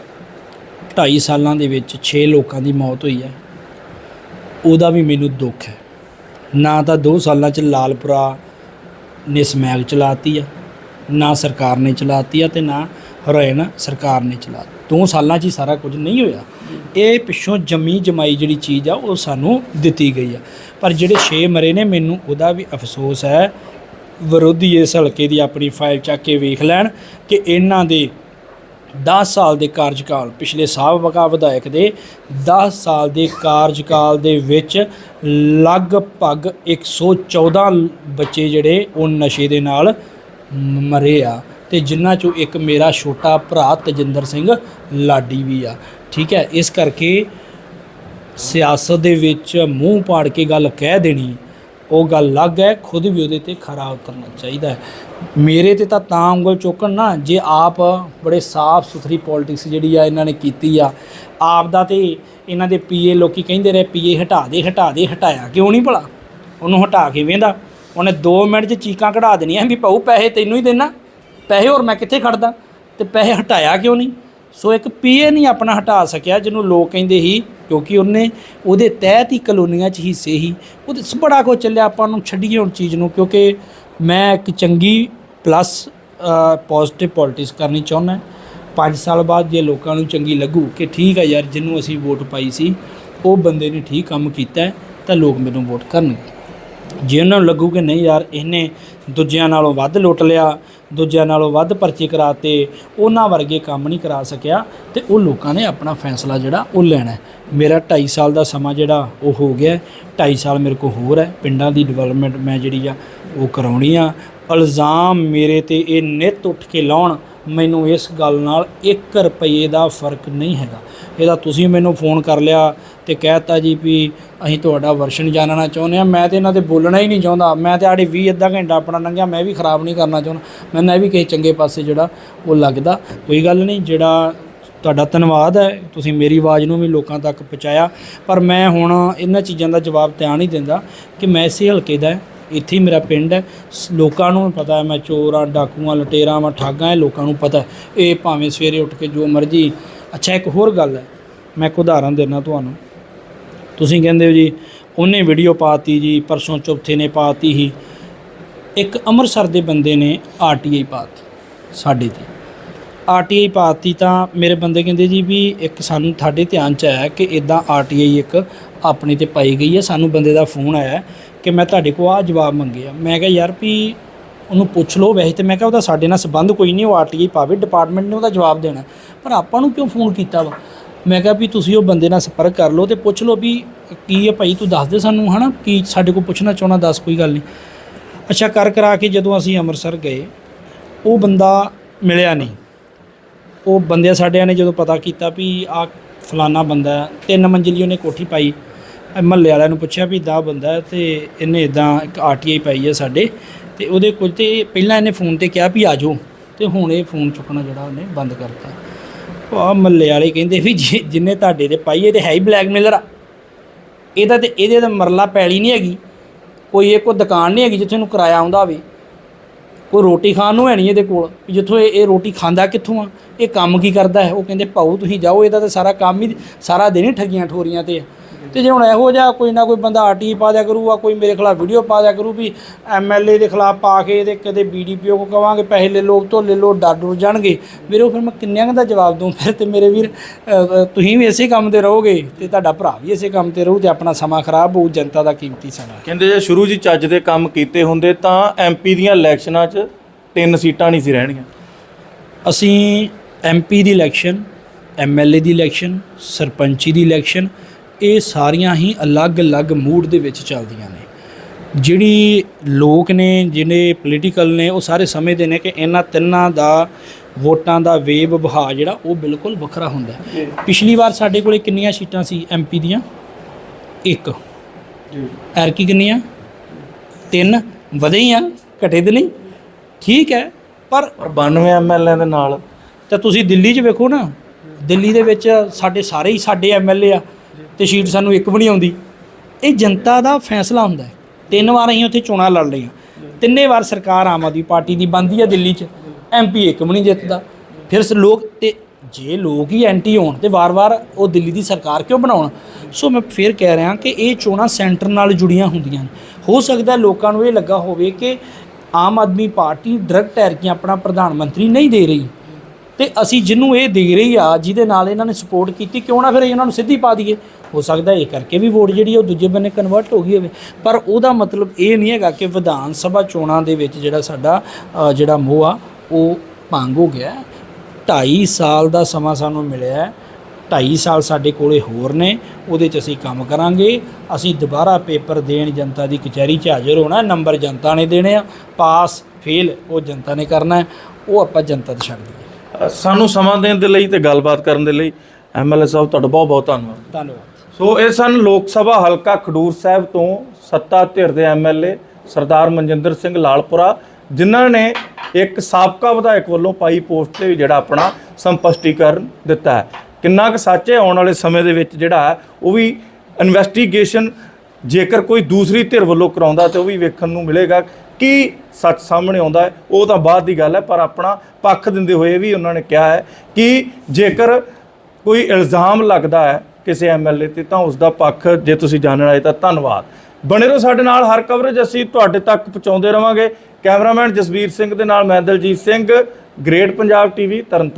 2.5 ਸਾਲਾਂ ਦੇ ਵਿੱਚ 6 ਲੋਕਾਂ ਦੀ ਮੌਤ ਹੋਈ ਹੈ। ਉਹਦਾ ਵੀ ਮੈਨੂੰ ਦੁੱਖ ਹੈ। ਨਾ ਤਾਂ 2 ਸਾਲਾਂ ਚ ਲਾਲਪੁਰਾ ਨੇ ਸਮੈਕ ਚਲਾਤੀ ਆ। ਨਾ ਸਰਕਾਰ ਨੇ ਚਲਾਤੀ ਆ ਤੇ ਨਾ ਹਰੋਇਨ ਸਰਕਾਰ ਨੇ ਚਲਾ ਦੋ ਸਾਲਾਂ 'ਚ ਹੀ ਸਾਰਾ ਕੁਝ ਨਹੀਂ ਹੋਇਆ। ਇਹ ਪਿੱਛੋਂ ਜਮੀ ਜਮਾਈ ਜਿਹੜੀ ਚੀਜ਼ ਆ, ਉਹ ਸਾਨੂੰ ਦਿੱਤੀ ਗਈ ਆ। ਪਰ ਜਿਹੜੇ 6 ਮਰੇ ਨੇ, ਮੈਨੂੰ ਉਹਦਾ ਵੀ ਅਫਸੋਸ ਹੈ। ਵਿਰੋਧੀ ਇਸ ਹਲਕੇ ਦੀ ਆਪਣੀ ਫਾਈਲ ਚੱਕ ਕੇ ਵੇਖ ਲੈਣ ਕਿ ਇਹਨਾਂ ਦੇ 10 ਸਾਲ ਦੇ ਕਾਰਜਕਾਲ, ਪਿਛਲੇ ਸਾਬਕਾ ਵਿਧਾਇਕ ਦੇ 10 ਸਾਲ ਦੇ ਕਾਰਜਕਾਲ ਦੇ ਵਿੱਚ ਲਗਭਗ 114 ਬੱਚੇ ਜਿਹੜੇ ਉਹ ਨਸ਼ੇ ਦੇ ਨਾਲ ਮਰੇ ਆ ਤੇ ਜਿਨ੍ਹਾਂ ਚੋਂ ਇੱਕ ਮੇਰਾ ਛੋਟਾ ਭਰਾ ਤਜਿੰਦਰ ਸਿੰਘ ਲਾਡੀ ਵੀ ਆ। ਠੀਕ ਹੈ, ਇਸ ਕਰਕੇ ਸਿਆਸਤ ਦੇ ਵਿੱਚ ਮੂੰਹ ਪਾੜ ਕੇ ਗੱਲ ਕਹਿ ਦੇਣੀ, ਉਹ ਗੱਲ ਅਲੱਗ ਹੈ, ਖੁਦ ਵੀ ਉਹਦੇ ਤੇ ਖਰਾ ਉਤਰਨਾ ਚਾਹੀਦਾ ਮੇਰੇ ਤੇ ਤਾਂ ਤਾਂ ਉਂਗਲ ਚੁੱਕਣ ਨਾ, ਜੇ ਆਪ ਬੜੇ ਸਾਫ਼ ਸੁਥਰੀ ਪੋਲਿਟਿਕਸ ਜਿਹੜੀ ਆ ਇਹਨਾਂ ਨੇ ਕੀਤੀ ਆ, ਆਪ ਦਾ ਤੇ ਇਹਨਾਂ ਦੇ ਪੀਏ ਲੋਕੀ ਕਹਿੰਦੇ ਰਹੇ, ਪੀਏ ਹਟਾ ਦੇ ਹਟਾ ਦੇ, ਹਟਾਇਆ ਕਿਉਂ ਨਹੀਂ ਭਲਾ? ਉਹਨੂੰ ਹਟਾ ਕੇ ਵੇਂਦਾ। ਉਹਨੇ 2 ਮਿੰਟ 'ਚ ਚੀਕਾਂ ਕਢਾ ਦੇਣੀਆਂ ਵੀ ਭਾਊ ਪੈਸੇ ਤੈਨੂੰ ਹੀ ਦੇਣਾ। ਪੈਸੇ ਹੋਰ ਮੈਂ ਕਿੱਥੇ ਖੜਦਾ? ਤੇ ਪੈਸੇ ਹਟਾਇਆ ਕਿਉਂ ਨਹੀਂ? ਸੋ ਇੱਕ ਪੀਏ ਨਹੀਂ ਆਪਣਾ ਹਟਾ ਸਕਿਆ, ਜਿਹਨੂੰ ਲੋਕ ਕਹਿੰਦੇ ਸੀ, ਕਿਉਂਕਿ ਉਹਨੇ ਉਹਦੇ ਤਹਿਤ ਹੀ ਕਲੋਨੀਆਂ 'ਚ ਹਿੱਸੇ ਹੀ ਉਹਦੇ ਸ- ਬੜਾ ਕੁਝ ਚੱਲਿਆ, ਆਪਾਂ ਨੂੰ ਛੱਡੀਏ ਹੁਣ ਚੀਜ਼ ਨੂੰ, ਕਿਉਂਕਿ ਮੈਂ ਇੱਕ ਚੰਗੀ ਪਲੱਸ ਪੋਜ਼ਿਟਿਵ ਪੋਲਿਟਿਕਸ ਕਰਨੀ ਚਾਹੁੰਦਾ। 5 ਸਾਲ ਬਾਅਦ ਜੇ ਲੋਕਾਂ ਨੂੰ ਚੰਗੀ ਲੱਗੂ ਕਿ ਠੀਕ ਆ ਯਾਰ, ਜਿਹਨੂੰ ਅਸੀਂ ਵੋਟ ਪਾਈ ਸੀ, ਉਹ ਬੰਦੇ ਨੇ ਠੀਕ ਕੰਮ ਕੀਤਾ ਤਾਂ ਲੋਕ ਮੈਨੂੰ ਵੋਟ ਕਰਨਗੇ। ਜੇ ਉਹਨਾਂ ਨੂੰ ਲੱਗੂ ਕਿ ਨਹੀਂ ਯਾਰ, ਇਹਨੇ ਦੂਜਿਆਂ ਨਾਲੋਂ ਵੱਧ ਲੁੱਟ ਲਿਆ, ਦੂਜਿਆਂ ਨਾਲੋਂ ਵੱਧ ਪਰਚੇ ਕਰਾਤੇ, ਉਹਨਾਂ ਵਰਗੇ ਕੰਮ ਨਹੀਂ ਕਰਾ ਸਕਿਆ, ਤੇ ਉਹ ਲੋਕਾਂ ਨੇ ਆਪਣਾ ਫੈਸਲਾ ਜਿਹੜਾ ਉਹ ਲੈਣਾ ਮੇਰਾ 2.5 ਸਾਲ ਦਾ ਸਮਾਂ ਜਿਹੜਾ ਉਹ ਹੋ ਗਿਆ 2.5 ਸਾਲ ਮੇਰੇ ਕੋਲ ਹੋਰ ਹੈ। ਪਿੰਡਾਂ ਦੀ ਡਿਵੈਲਪਮੈਂਟ ਮੈਂ ਜਿਹੜੀ ਆ, ਉਹ ਕਰਾਉਣੀ ਆ। ਇਲਜ਼ਾਮ ਮੇਰੇ ਤੇ ਇਹ ਨਿਤ ਉੱਠ ਕੇ ਲਾਉਣ, ਮੈਨੂੰ ਇਸ ਗੱਲ ਨਾਲ 1 ਰੁਪਏ ਦਾ ਫ਼ਰਕ ਨਹੀਂ ਹੈਗਾ। ਇਹਦਾ ਤੁਸੀਂ ਮੈਨੂੰ ਫੋਨ ਕਰ ਲਿਆ ਤੇ ਕਹਿਤਾ ਜੀ ਵੀ ਅਸੀਂ ਤੁਹਾਡਾ ਵਰਸ਼ਨ ਜਾਣਨਾ ਚਾਹੁੰਦੇ ਆ ਮੈਂ ਤੇ ਇਹਨਾਂ ਤੇ ਬੋਲਣਾ ਹੀ ਨਹੀਂ ਚਾਹੁੰਦਾ। ਮੈਂ ਤੇ ਆੜੀ 20 ਅੱਧਾ ਘੰਟਾ ਆਪਣਾ ਲੰਘਿਆ। ਮੈਂ ਵੀ ਖਰਾਬ ਨਹੀਂ ਕਰਨਾ ਚਾਹੁੰਦਾ। ਮੈਨੂੰ ਇਹ ਵੀ ਕਿਸੇ ਚੰਗੇ ਪਾਸੇ ਜਿਹੜਾ ਉਹ ਲੱਗਦਾ। ਕੋਈ ਗੱਲ ਨਹੀਂ, ਜਿਹੜਾ ਤੁਹਾਡਾ ਧੰਨਵਾਦ ਹੈ, ਤੁਸੀਂ ਮੇਰੀ ਆਵਾਜ਼ ਨੂੰ ਵੀ ਲੋਕਾਂ ਤੱਕ ਪਹੁੰਚਾਇਆ। ਪਰ ਮੈਂ ਹੁਣ ਇਹਨਾਂ ਚੀਜ਼ਾਂ ਦਾ ਜਵਾਬ ਧਿਆਨ ਨਹੀਂ ਦਿੰਦਾ ਕਿ ਮੈਂ ਇਸੇ ਹਲਕੇ ਦਾ ਇੱਥੇ ਹੀ ਮੇਰਾ ਪਿੰਡ ਹੈ। ਲੋਕਾਂ ਨੂੰ ਪਤਾ ਹੈ, ਮੈਂ ਚੋਰਾਂ, ਡਾਕੂਆਂ ਲਟੇਰਾਂ ਮੈਂ ਠਾਗਾਂ, ਇਹ ਲੋਕਾਂ ਨੂੰ ਪਤਾ ਇਹ ਭਾਵੇਂ ਸਵੇਰੇ ਉੱਠ ਕੇ ਜੋ ਮਰਜ਼ੀ ਅੱਛਾ, ਇੱਕ ਹੋਰ ਗੱਲ ਹੈ। ਮੈਂ ਇੱਕ ਉਦਾਹਰਨ ਦੇਣਾ ਤੁਹਾਨੂੰ। ਤੁਸੀਂ ਕਹਿੰਦੇ ਹੋ ਜੀ, ਉਹਨੇ ਵੀਡੀਓ ਪਾਤੀ ਜੀ, ਪਰਸੋਂ ਚੌਥੇ ਨੇ ਪਾਤੀ ਹੀ। ਇੱਕ ਅੰਮ੍ਰਿਤਸਰ ਦੇ ਬੰਦੇ ਨੇ ਆਰਟੀਆਈ ਪਾਤੀ ਸਾਡੇ ਤੇ। ਆਰਟੀਆਈ ਪਾਤੀ ਤਾਂ ਮੇਰੇ ਬੰਦੇ ਕਹਿੰਦੇ ਜੀ ਵੀ ਇੱਕ ਸਾਨੂੰ ਤੁਹਾਡੇ ਧਿਆਨ ਚ ਆਇਆ ਕਿ ਇਦਾਂ ਆਰਟੀਆਈ ਇੱਕ ਆਪਣੇ ਤੇ ਪਾਈ ਗਈ ਹੈ। ਸਾਨੂੰ ਬੰਦੇ ਦਾ ਫੋਨ ਆਇਆ ਕਿ ਮੈਂ ਤੁਹਾਡੇ ਕੋਲ ਆ ਜਵਾਬ ਮੰਗਿਆ। ਮੈਂ ਕਿਹਾ, ਯਾਰ ਵੀ ਉਹਨੂੰ ਪੁੱਛ ਲਓ। ਵੈਸੇ ਤੇ ਮੈਂ ਕਿਹਾ ਉਹਦਾ ਸਾਡੇ ਨਾਲ ਸੰਬੰਧ ਕੋਈ ਨਹੀਂ, ਉਹ ਆਰਟੀਆਈ ਪਾਵੇ ਡਿਪਾਰਟਮੈਂਟ ਨੇ ਉਹਦਾ ਜਵਾਬ ਦੇਣਾ। ਪਰ ਆਪਾਂ ਨੂੰ ਕਿਉਂ ਫੋਨ ਕੀਤਾ ਵਾ? ਮੈਂ ਕਿਹਾ ਵੀ ਤੁਸੀਂ ਉਹ ਬੰਦੇ ਨਾਲ ਸੰਪਰਕ ਕਰ ਲਓ ਤੇ ਪੁੱਛ ਲਓ ਵੀ ਕੀ ਹੈ ਭਾਈ, ਤੂੰ ਦੱਸ ਦੇ ਸਾਨੂੰ, ਹਨਾ? ਕੀ ਸਾਡੇ ਕੋਲ ਪੁੱਛਣਾ ਚਾਹੁੰਦਾ, ਦੱਸ ਕੋਈ ਗੱਲ ਨਹੀਂ। ਅੱਛਾ, ਕਰ ਕਰਾ ਕੇ ਜਦੋਂ ਅਸੀਂ ਅੰਮ੍ਰਿਤਸਰ ਗਏ, ਉਹ ਬੰਦਾ ਮਿਲਿਆ ਨਹੀਂ। ਉਹ ਬੰਦੇ ਸਾਡਿਆਂ ਨੇ ਜਦੋਂ ਪਤਾ ਕੀਤਾ ਵੀ ਆ ਫਲਾਨਾ ਬੰਦਾ ਤਿੰਨ ਮੰਜ਼ਲੀ ਉਹਨੇ ਕੋਠੀ ਪਾਈ। ਮਹੱਲੇ ਵਾਲਿਆਂ ਨੂੰ ਪੁੱਛਿਆ ਵੀ ਦਾ ਬੰਦਾ ਹੈ ਤੇ ਇਹਨੇ ਇਦਾਂ ਇੱਕ ਆਰਟੀਆਈ ਪਾਈ ਹੈ ਸਾਡੇ। ਤੇ ਉਹਦੇ ਕੋਲ ਤੇ ਪਹਿਲਾਂ ਇਹਨੇ ਫੋਨ ਤੇ ਕਿਹਾ ਵੀ ਆ ਜਾਓ ਤੇ ਹੁਣ ਇਹ ਫੋਨ ਚੁੱਕਣਾ ਜਿਹੜਾ ਉਹਨੇ ਬੰਦ ਕਰਤਾ। ਆ ਮਹੱਲੇ ਵਾਲੇ ਕਹਿੰਦੇ ਵੀ ਜਿ- ਜਿੰਨੇ ਤੁਹਾਡੇ ਤੇ ਪਾਈ, ਇਹ ਤੇ ਹੈ ਹੀ ਬਲੈਕਮੇਲਰ ਆ। ਇਹਦਾ ਤੇ, ਇਹਦੇ ਦਾ ਮਰਲਾ ਪੈਲੀ ਨਹੀਂ ਹੈਗੀ। ਕੋਈ ਇਹ ਕੋਈ ਦੁਕਾਨ ਨਹੀਂ ਹੈਗੀ ਜਿੱਥੇ ਇਹਨੂੰ ਕਿਰਾਇਆ ਆਉਂਦਾ ਹੋਵੇ। ਕੋਈ ਰੋਟੀ ਖਾਣ ਨੂੰ ਹੈ ਨਹੀਂ ਇਹਦੇ ਕੋਲ। ਵੀ ਜਿੱਥੋਂ ਇਹ ਇਹ ਰੋਟੀ ਖਾਂਦਾ ਕਿੱਥੋਂ ਆ? ਇਹ ਕੰਮ ਕੀ ਕਰਦਾ ਹੈ? ਉਹ ਕਹਿੰਦੇ, ਭਾਊ, ਤੁਸੀਂ ਜਾਓ, ਇਹਦਾ ਤਾਂ ਸਾਰਾ ਕੰਮ ਹੀ, ਸਾਰਾ ਦਿਨ ਹੀ ਠੱਗੀਆਂ ਠੋਰੀਆਂ ਤੇ ਤੇ ਜੇ ਹੁਣ ਇਹੋ ਜਿਹਾ ਕੋਈ ਨਾ ਕੋਈ ਬੰਦਾ ਆਰਟੀ ਪਾ ਦਿਆ ਕਰੂਗਾ ਕੋਈ ਮੇਰੇ ਖਿਲਾਫ ਵੀਡੀਓ ਪਾ ਦਿਆ ਕਰੂ ਵੀ ਐਮਐਲਏ ਦੇ ਖਿਲਾਫ ਪਾ ਕੇ ਇਹਦੇ ਕਦੇ ਬੀਡੀਪੀਓ ਕੋ ਕਵਾਂਗੇ ਪੈਸੇ ਲੈ ਲੋ ਤੋਂ ਲੈ ਲੋ ਡਰ ਡਰ ਜਾਣਗੇ। ਵੀਰੋ ਫਿਰ ਮੈਂ ਕਿੰਨਿਆਂ ਦਾ ਜਵਾਬ ਦੂੰ? ਫਿਰ ਤੇ ਮੇਰੇ ਵੀਰ ਤੁਸੀਂ ਵੀ ਇਸੇ ਕੰਮ ਤੇ ਰਹੋਗੇ ਤੇ ਤੁਹਾਡਾ ਭਰਾ ਵੀ ਇਸੇ ਕੰਮ ਤੇ ਰਹੂ ਤੇ ਆਪਣਾ ਸਮਾਂ ਖਰਾਬ ਹੋਊ ਜਨਤਾ ਦਾ ਕੀਮਤੀ ਸਮਾਂ। ਕਹਿੰਦੇ ਜੇ ਸ਼ੁਰੂ ਜੀ ਚੱਜ ਦੇ ਕੰਮ ਕੀਤੇ ਹੁੰਦੇ ਤਾਂ ਐਮਪੀ ਦੀਆਂ ਇਲੈਕਸ਼ਨਾਂ 'ਚ ਤਿੰਨ ਸੀਟਾਂ ਨਹੀਂ ਸੀ ਰਹਿਣੀਆਂ ਅਸੀਂ ਐਮਪੀ ਦੀ ਇਲੈਕਸ਼ਨ ਐਮਐਲਏ ਦੀ ਇਲੈਕਸ਼ਨ ਸਰਪੰਚੀ ਦੀ ਇਲੈਕਸ਼ਨ ਇਹ ਸਾਰੀਆਂ ਹੀ ਅਲੱਗ-ਅਲੱਗ ਮੂਡ ਦੇ ਵਿੱਚ ਚੱਲਦੀਆਂ ਨੇ। ਜਿਹੜੀ ਲੋਕ ਨੇ ਜਿਹੜੇ ਪੋਲੀਟੀਕਲ ਨੇ ਉਹ ਸਾਰੇ ਸਮਝਦੇ ਨੇ ਕਿ ਇਹਨਾਂ ਤਿੰਨਾਂ ਦਾ ਵੋਟਾਂ ਦਾ ਵੇਵ ਵਹਾ ਜਿਹੜਾ ਉਹ ਬਿਲਕੁਲ ਵੱਖਰਾ ਹੁੰਦਾ ਪਿਛਲੀ ਵਾਰ ਸਾਡੇ ਕੋਲੇ ਕਿੰਨੀਆਂ ਸੀਟਾਂ ਸੀ ਐਮਪੀ ਦੀਆਂ? ਇੱਕ। ਜੀ। ਐਰਕੀ ਕਿੰਨੀਆਂ? ਤਿੰਨ। ਵਧੇ ਹੀ ਆ ਘਟੇ ਤੇ ਨਹੀਂ। ਠੀਕ ਹੈ ਪਰ 92 ਐਮਐਲਏ ਦੇ ਨਾਲ। ਤਾਂ ਤੁਸੀਂ ਦਿੱਲੀ 'ਚ ਵੇਖੋ ਨਾ। ਦਿੱਲੀ ਦੇ ਵਿੱਚ ਸਾਡੇ ਸਾਰੇ ਹੀ ਸਾਡੇ ਐਮਐਲਏ ਆ। ਤੇ ਸੀਟ ਸਾਨੂੰ ਇੱਕ ਵੀ ਨਹੀਂ ਆਉਂਦੀ। ਇਹ ਜਨਤਾ ਦਾ ਫੈਸਲਾ ਹੁੰਦਾ ਹੈ। ਤਿੰਨ ਵਾਰ ਅਸੀਂ ਉੱਥੇ ਚੋਣਾਂ ਲੜ ਲਈਆਂ। ਤਿੰਨੇ ਵਾਰ ਸਰਕਾਰ ਆਮ ਆਦਮੀ ਪਾਰਟੀ ਦੀ ਬੰਦੀ ਆ ਦਿੱਲੀ 'ਚ। ਐਮਪੀ ਇੱਕ ਵੀ ਨਹੀਂ ਜਿੱਤਦਾ। ਫਿਰ ਲੋਕ ਤੇ ਜੇ ਲੋਕ ਹੀ ਐਂਟੀ ਹੋਣ ਤੇ ਵਾਰ-ਵਾਰ ਉਹ ਦਿੱਲੀ ਦੀ ਸਰਕਾਰ ਕਿਉਂ ਬਣਾਉਣ? ਸੋ ਮੈਂ ਫਿਰ ਕਹਿ ਰਿਹਾ ਕਿ ਇਹ ਚੋਣਾਂ ਸੈਂਟਰ ਨਾਲ ਜੁੜੀਆਂ ਹੁੰਦੀਆਂ ਨੇ। ਹੋ ਸਕਦਾ ਲੋਕਾਂ ਨੂੰ ਇਹ ਲੱਗਾ ਹੋਵੇ ਕਿ ਆਮ ਆਦਮੀ ਪਾਰਟੀ ਡਾਇਰੈਕਟ ਕੇ ਆਪਣਾ ਪ੍ਰਧਾਨ ਮੰਤਰੀ ਨਹੀਂ ਦੇ ਰਹੀ। ਤੇ ਅਸੀਂ ਜਿਹਨੂੰ ਇਹ ਦੇ ਰਹੀ ਆ, ਜਿਹਦੇ ਨਾਲ ਇਹਨਾਂ ਨੇ ਸਪੋਰਟ ਕੀਤੀ, ਕਿਉਂ ਨਾ ਫਿਰ ਇਹਨਾਂ ਨੂੰ ਸਿੱਧੀ ਪਾ ਦਈਏ? ਹੋ ਸਕਦਾ ਇਹ ਕਰਕੇ ਵੀ ਵੋਟ ਜਿਹੜੀ ਆ ਉਹ ਦੂਜੇ ਬੰਨੇ ਕਨਵਰਟ ਹੋ ਗਈ ਹੋਵੇ। ਪਰ ਉਹਦਾ ਮਤਲਬ ਇਹ ਨਹੀਂ ਹੈਗਾ ਕਿ ਵਿਧਾਨ ਸਭਾ ਚੋਣਾਂ ਦੇ ਵਿੱਚ ਜਿਹੜਾ ਸਾਡਾ ਜਿਹੜਾ ਮੋਹ ਆ, ਉਹ ਭੰਗ ਹੋ ਗਿਆ। 2.5 ਸਾਲ ਦਾ ਸਮਾਂ ਸਾਨੂੰ ਮਿਲਿਆ ਹੈ। 2.5 ਸਾਲ ਸਾਡੇ ਕੋਲੇ ਹੋਰ ਨੇ, ਉਹਦੇ 'ਚ ਅਸੀਂ ਕੰਮ ਕਰਾਂਗੇ। ਅਸੀਂ ਦੁਬਾਰਾ ਪੇਪਰ ਦੇਣ ਜਨਤਾ ਦੀ ਕਚਹਿਰੀ 'ਚ ਹਾਜ਼ਰ ਹੋਣਾ, ਨੰਬਰ ਜਨਤਾ ਨੇ ਦੇਣੇ ਆ, ਪਾਸ, ਫੇਲ, ਉਹ ਜਨਤਾ ਨੇ ਕਰਨਾ ਉਹ ਆਪਾਂ ਜਨਤਾ ਤੇ ਛੱਡ ਦਈਏ ਸਾਨੂੰ ਸਮਾਂ ਦੇਣ ਦੇ ਲਈ ਤੇ ਗੱਲਬਾਤ ਕਰਨ ਦੇ ਲਈ ਐਮਐਲਏ ਸਾਹਿਬ ਤੁਹਾਡਾ ਬਹੁਤ ਬਹੁਤ ਧੰਨਵਾਦ। ਧੰਨਵਾਦ। ਸੋ ਇਹ ਸਨ ਲੋਕ ਸਭਾ ਹਲਕਾ ਖਡੂਰ ਸਾਹਿਬ ਤੋਂ ਸੱਤਾ ਧਿਰ ਦੇ ਐਮਐਲਏ ਸਰਦਾਰ ਮਨਜਿੰਦਰ ਸਿੰਘ ਲਾਲਪੁਰਾ ਜਿਨ੍ਹਾਂ ਨੇ ਇੱਕ ਸਾਬਕਾ ਵਿਧਾਇਕ ਵੱਲੋਂ ਪਾਈ ਪੋਸਟ ਤੇ ਵੀ ਜਿਹੜਾ ਆਪਣਾ ਸੰਪਸ਼ਟੀਕਰਨ ਦਿੱਤਾ ਹੈ। ਕਿੰਨਾ ਕੁ ਸੱਚ ਹੈ ਆਉਣ ਵਾਲੇ ਸਮੇਂ ਦੇ ਵਿੱਚ ਜਿਹੜਾ ਹੈ ਉਹ ਵੀ ਇਨਵੈਸਟੀਗੇਸ਼ਨ ਜੇਕਰ ਕੋਈ ਦੂਸਰੀ ਧਿਰ ਵੱਲੋਂ ਕਰਾਉਂਦਾ ਤੇ ਉਹ ਵੀ ਵੇਖਣ ਨੂੰ ਮਿਲੇਗਾ। ਕੀ ਸੱਚ ਸਾਹਮਣੇ ਆਉਂਦਾ ਹੈ, ਉਹ ਤਾਂ ਬਾਅਦ ਦੀ ਗੱਲ ਹੈ, ਪਰ ਆਪਣਾ ਪੱਖ ਦਿੰਦੇ ਹੋਏ ਵੀ ਉਹਨਾਂ ਨੇ ਕਿਹਾ ਹੈ ਕਿ ਜੇਕਰ ਕੋਈ ਇਲਜ਼ਾਮ ਲੱਗਦਾ ਹੈ ਕਿਸੇ ਐਮਐਲਏ ਤੇ ਤਾਂ ਉਸ ਦਾ ਪੱਖ ਜੇ ਤੁਸੀਂ ਜਾਣਨ ਆਏ ਤਾਂ ਧੰਨਵਾਦ। ਬਣੇ ਰਹੋ ਸਾਡੇ ਨਾਲ, ਹਰ ਕਵਰੇਜ ਅਸੀਂ ਤੁਹਾਡੇ ਤੱਕ ਪਹੁੰਚਾਉਂਦੇ ਰਵਾਂਗੇ। ਕੈਮਰਾਮੈਨ ਜਸਵੀਰ ਸਿੰਘ ਦੇ ਨਾਲ ਮੈਂ ਦਲਜੀਤ ਸਿੰਘ, ਗ੍ਰੇਟ ਪੰਜਾਬ ਟੀਵੀ, ਤਰਨਤਾਰਨ।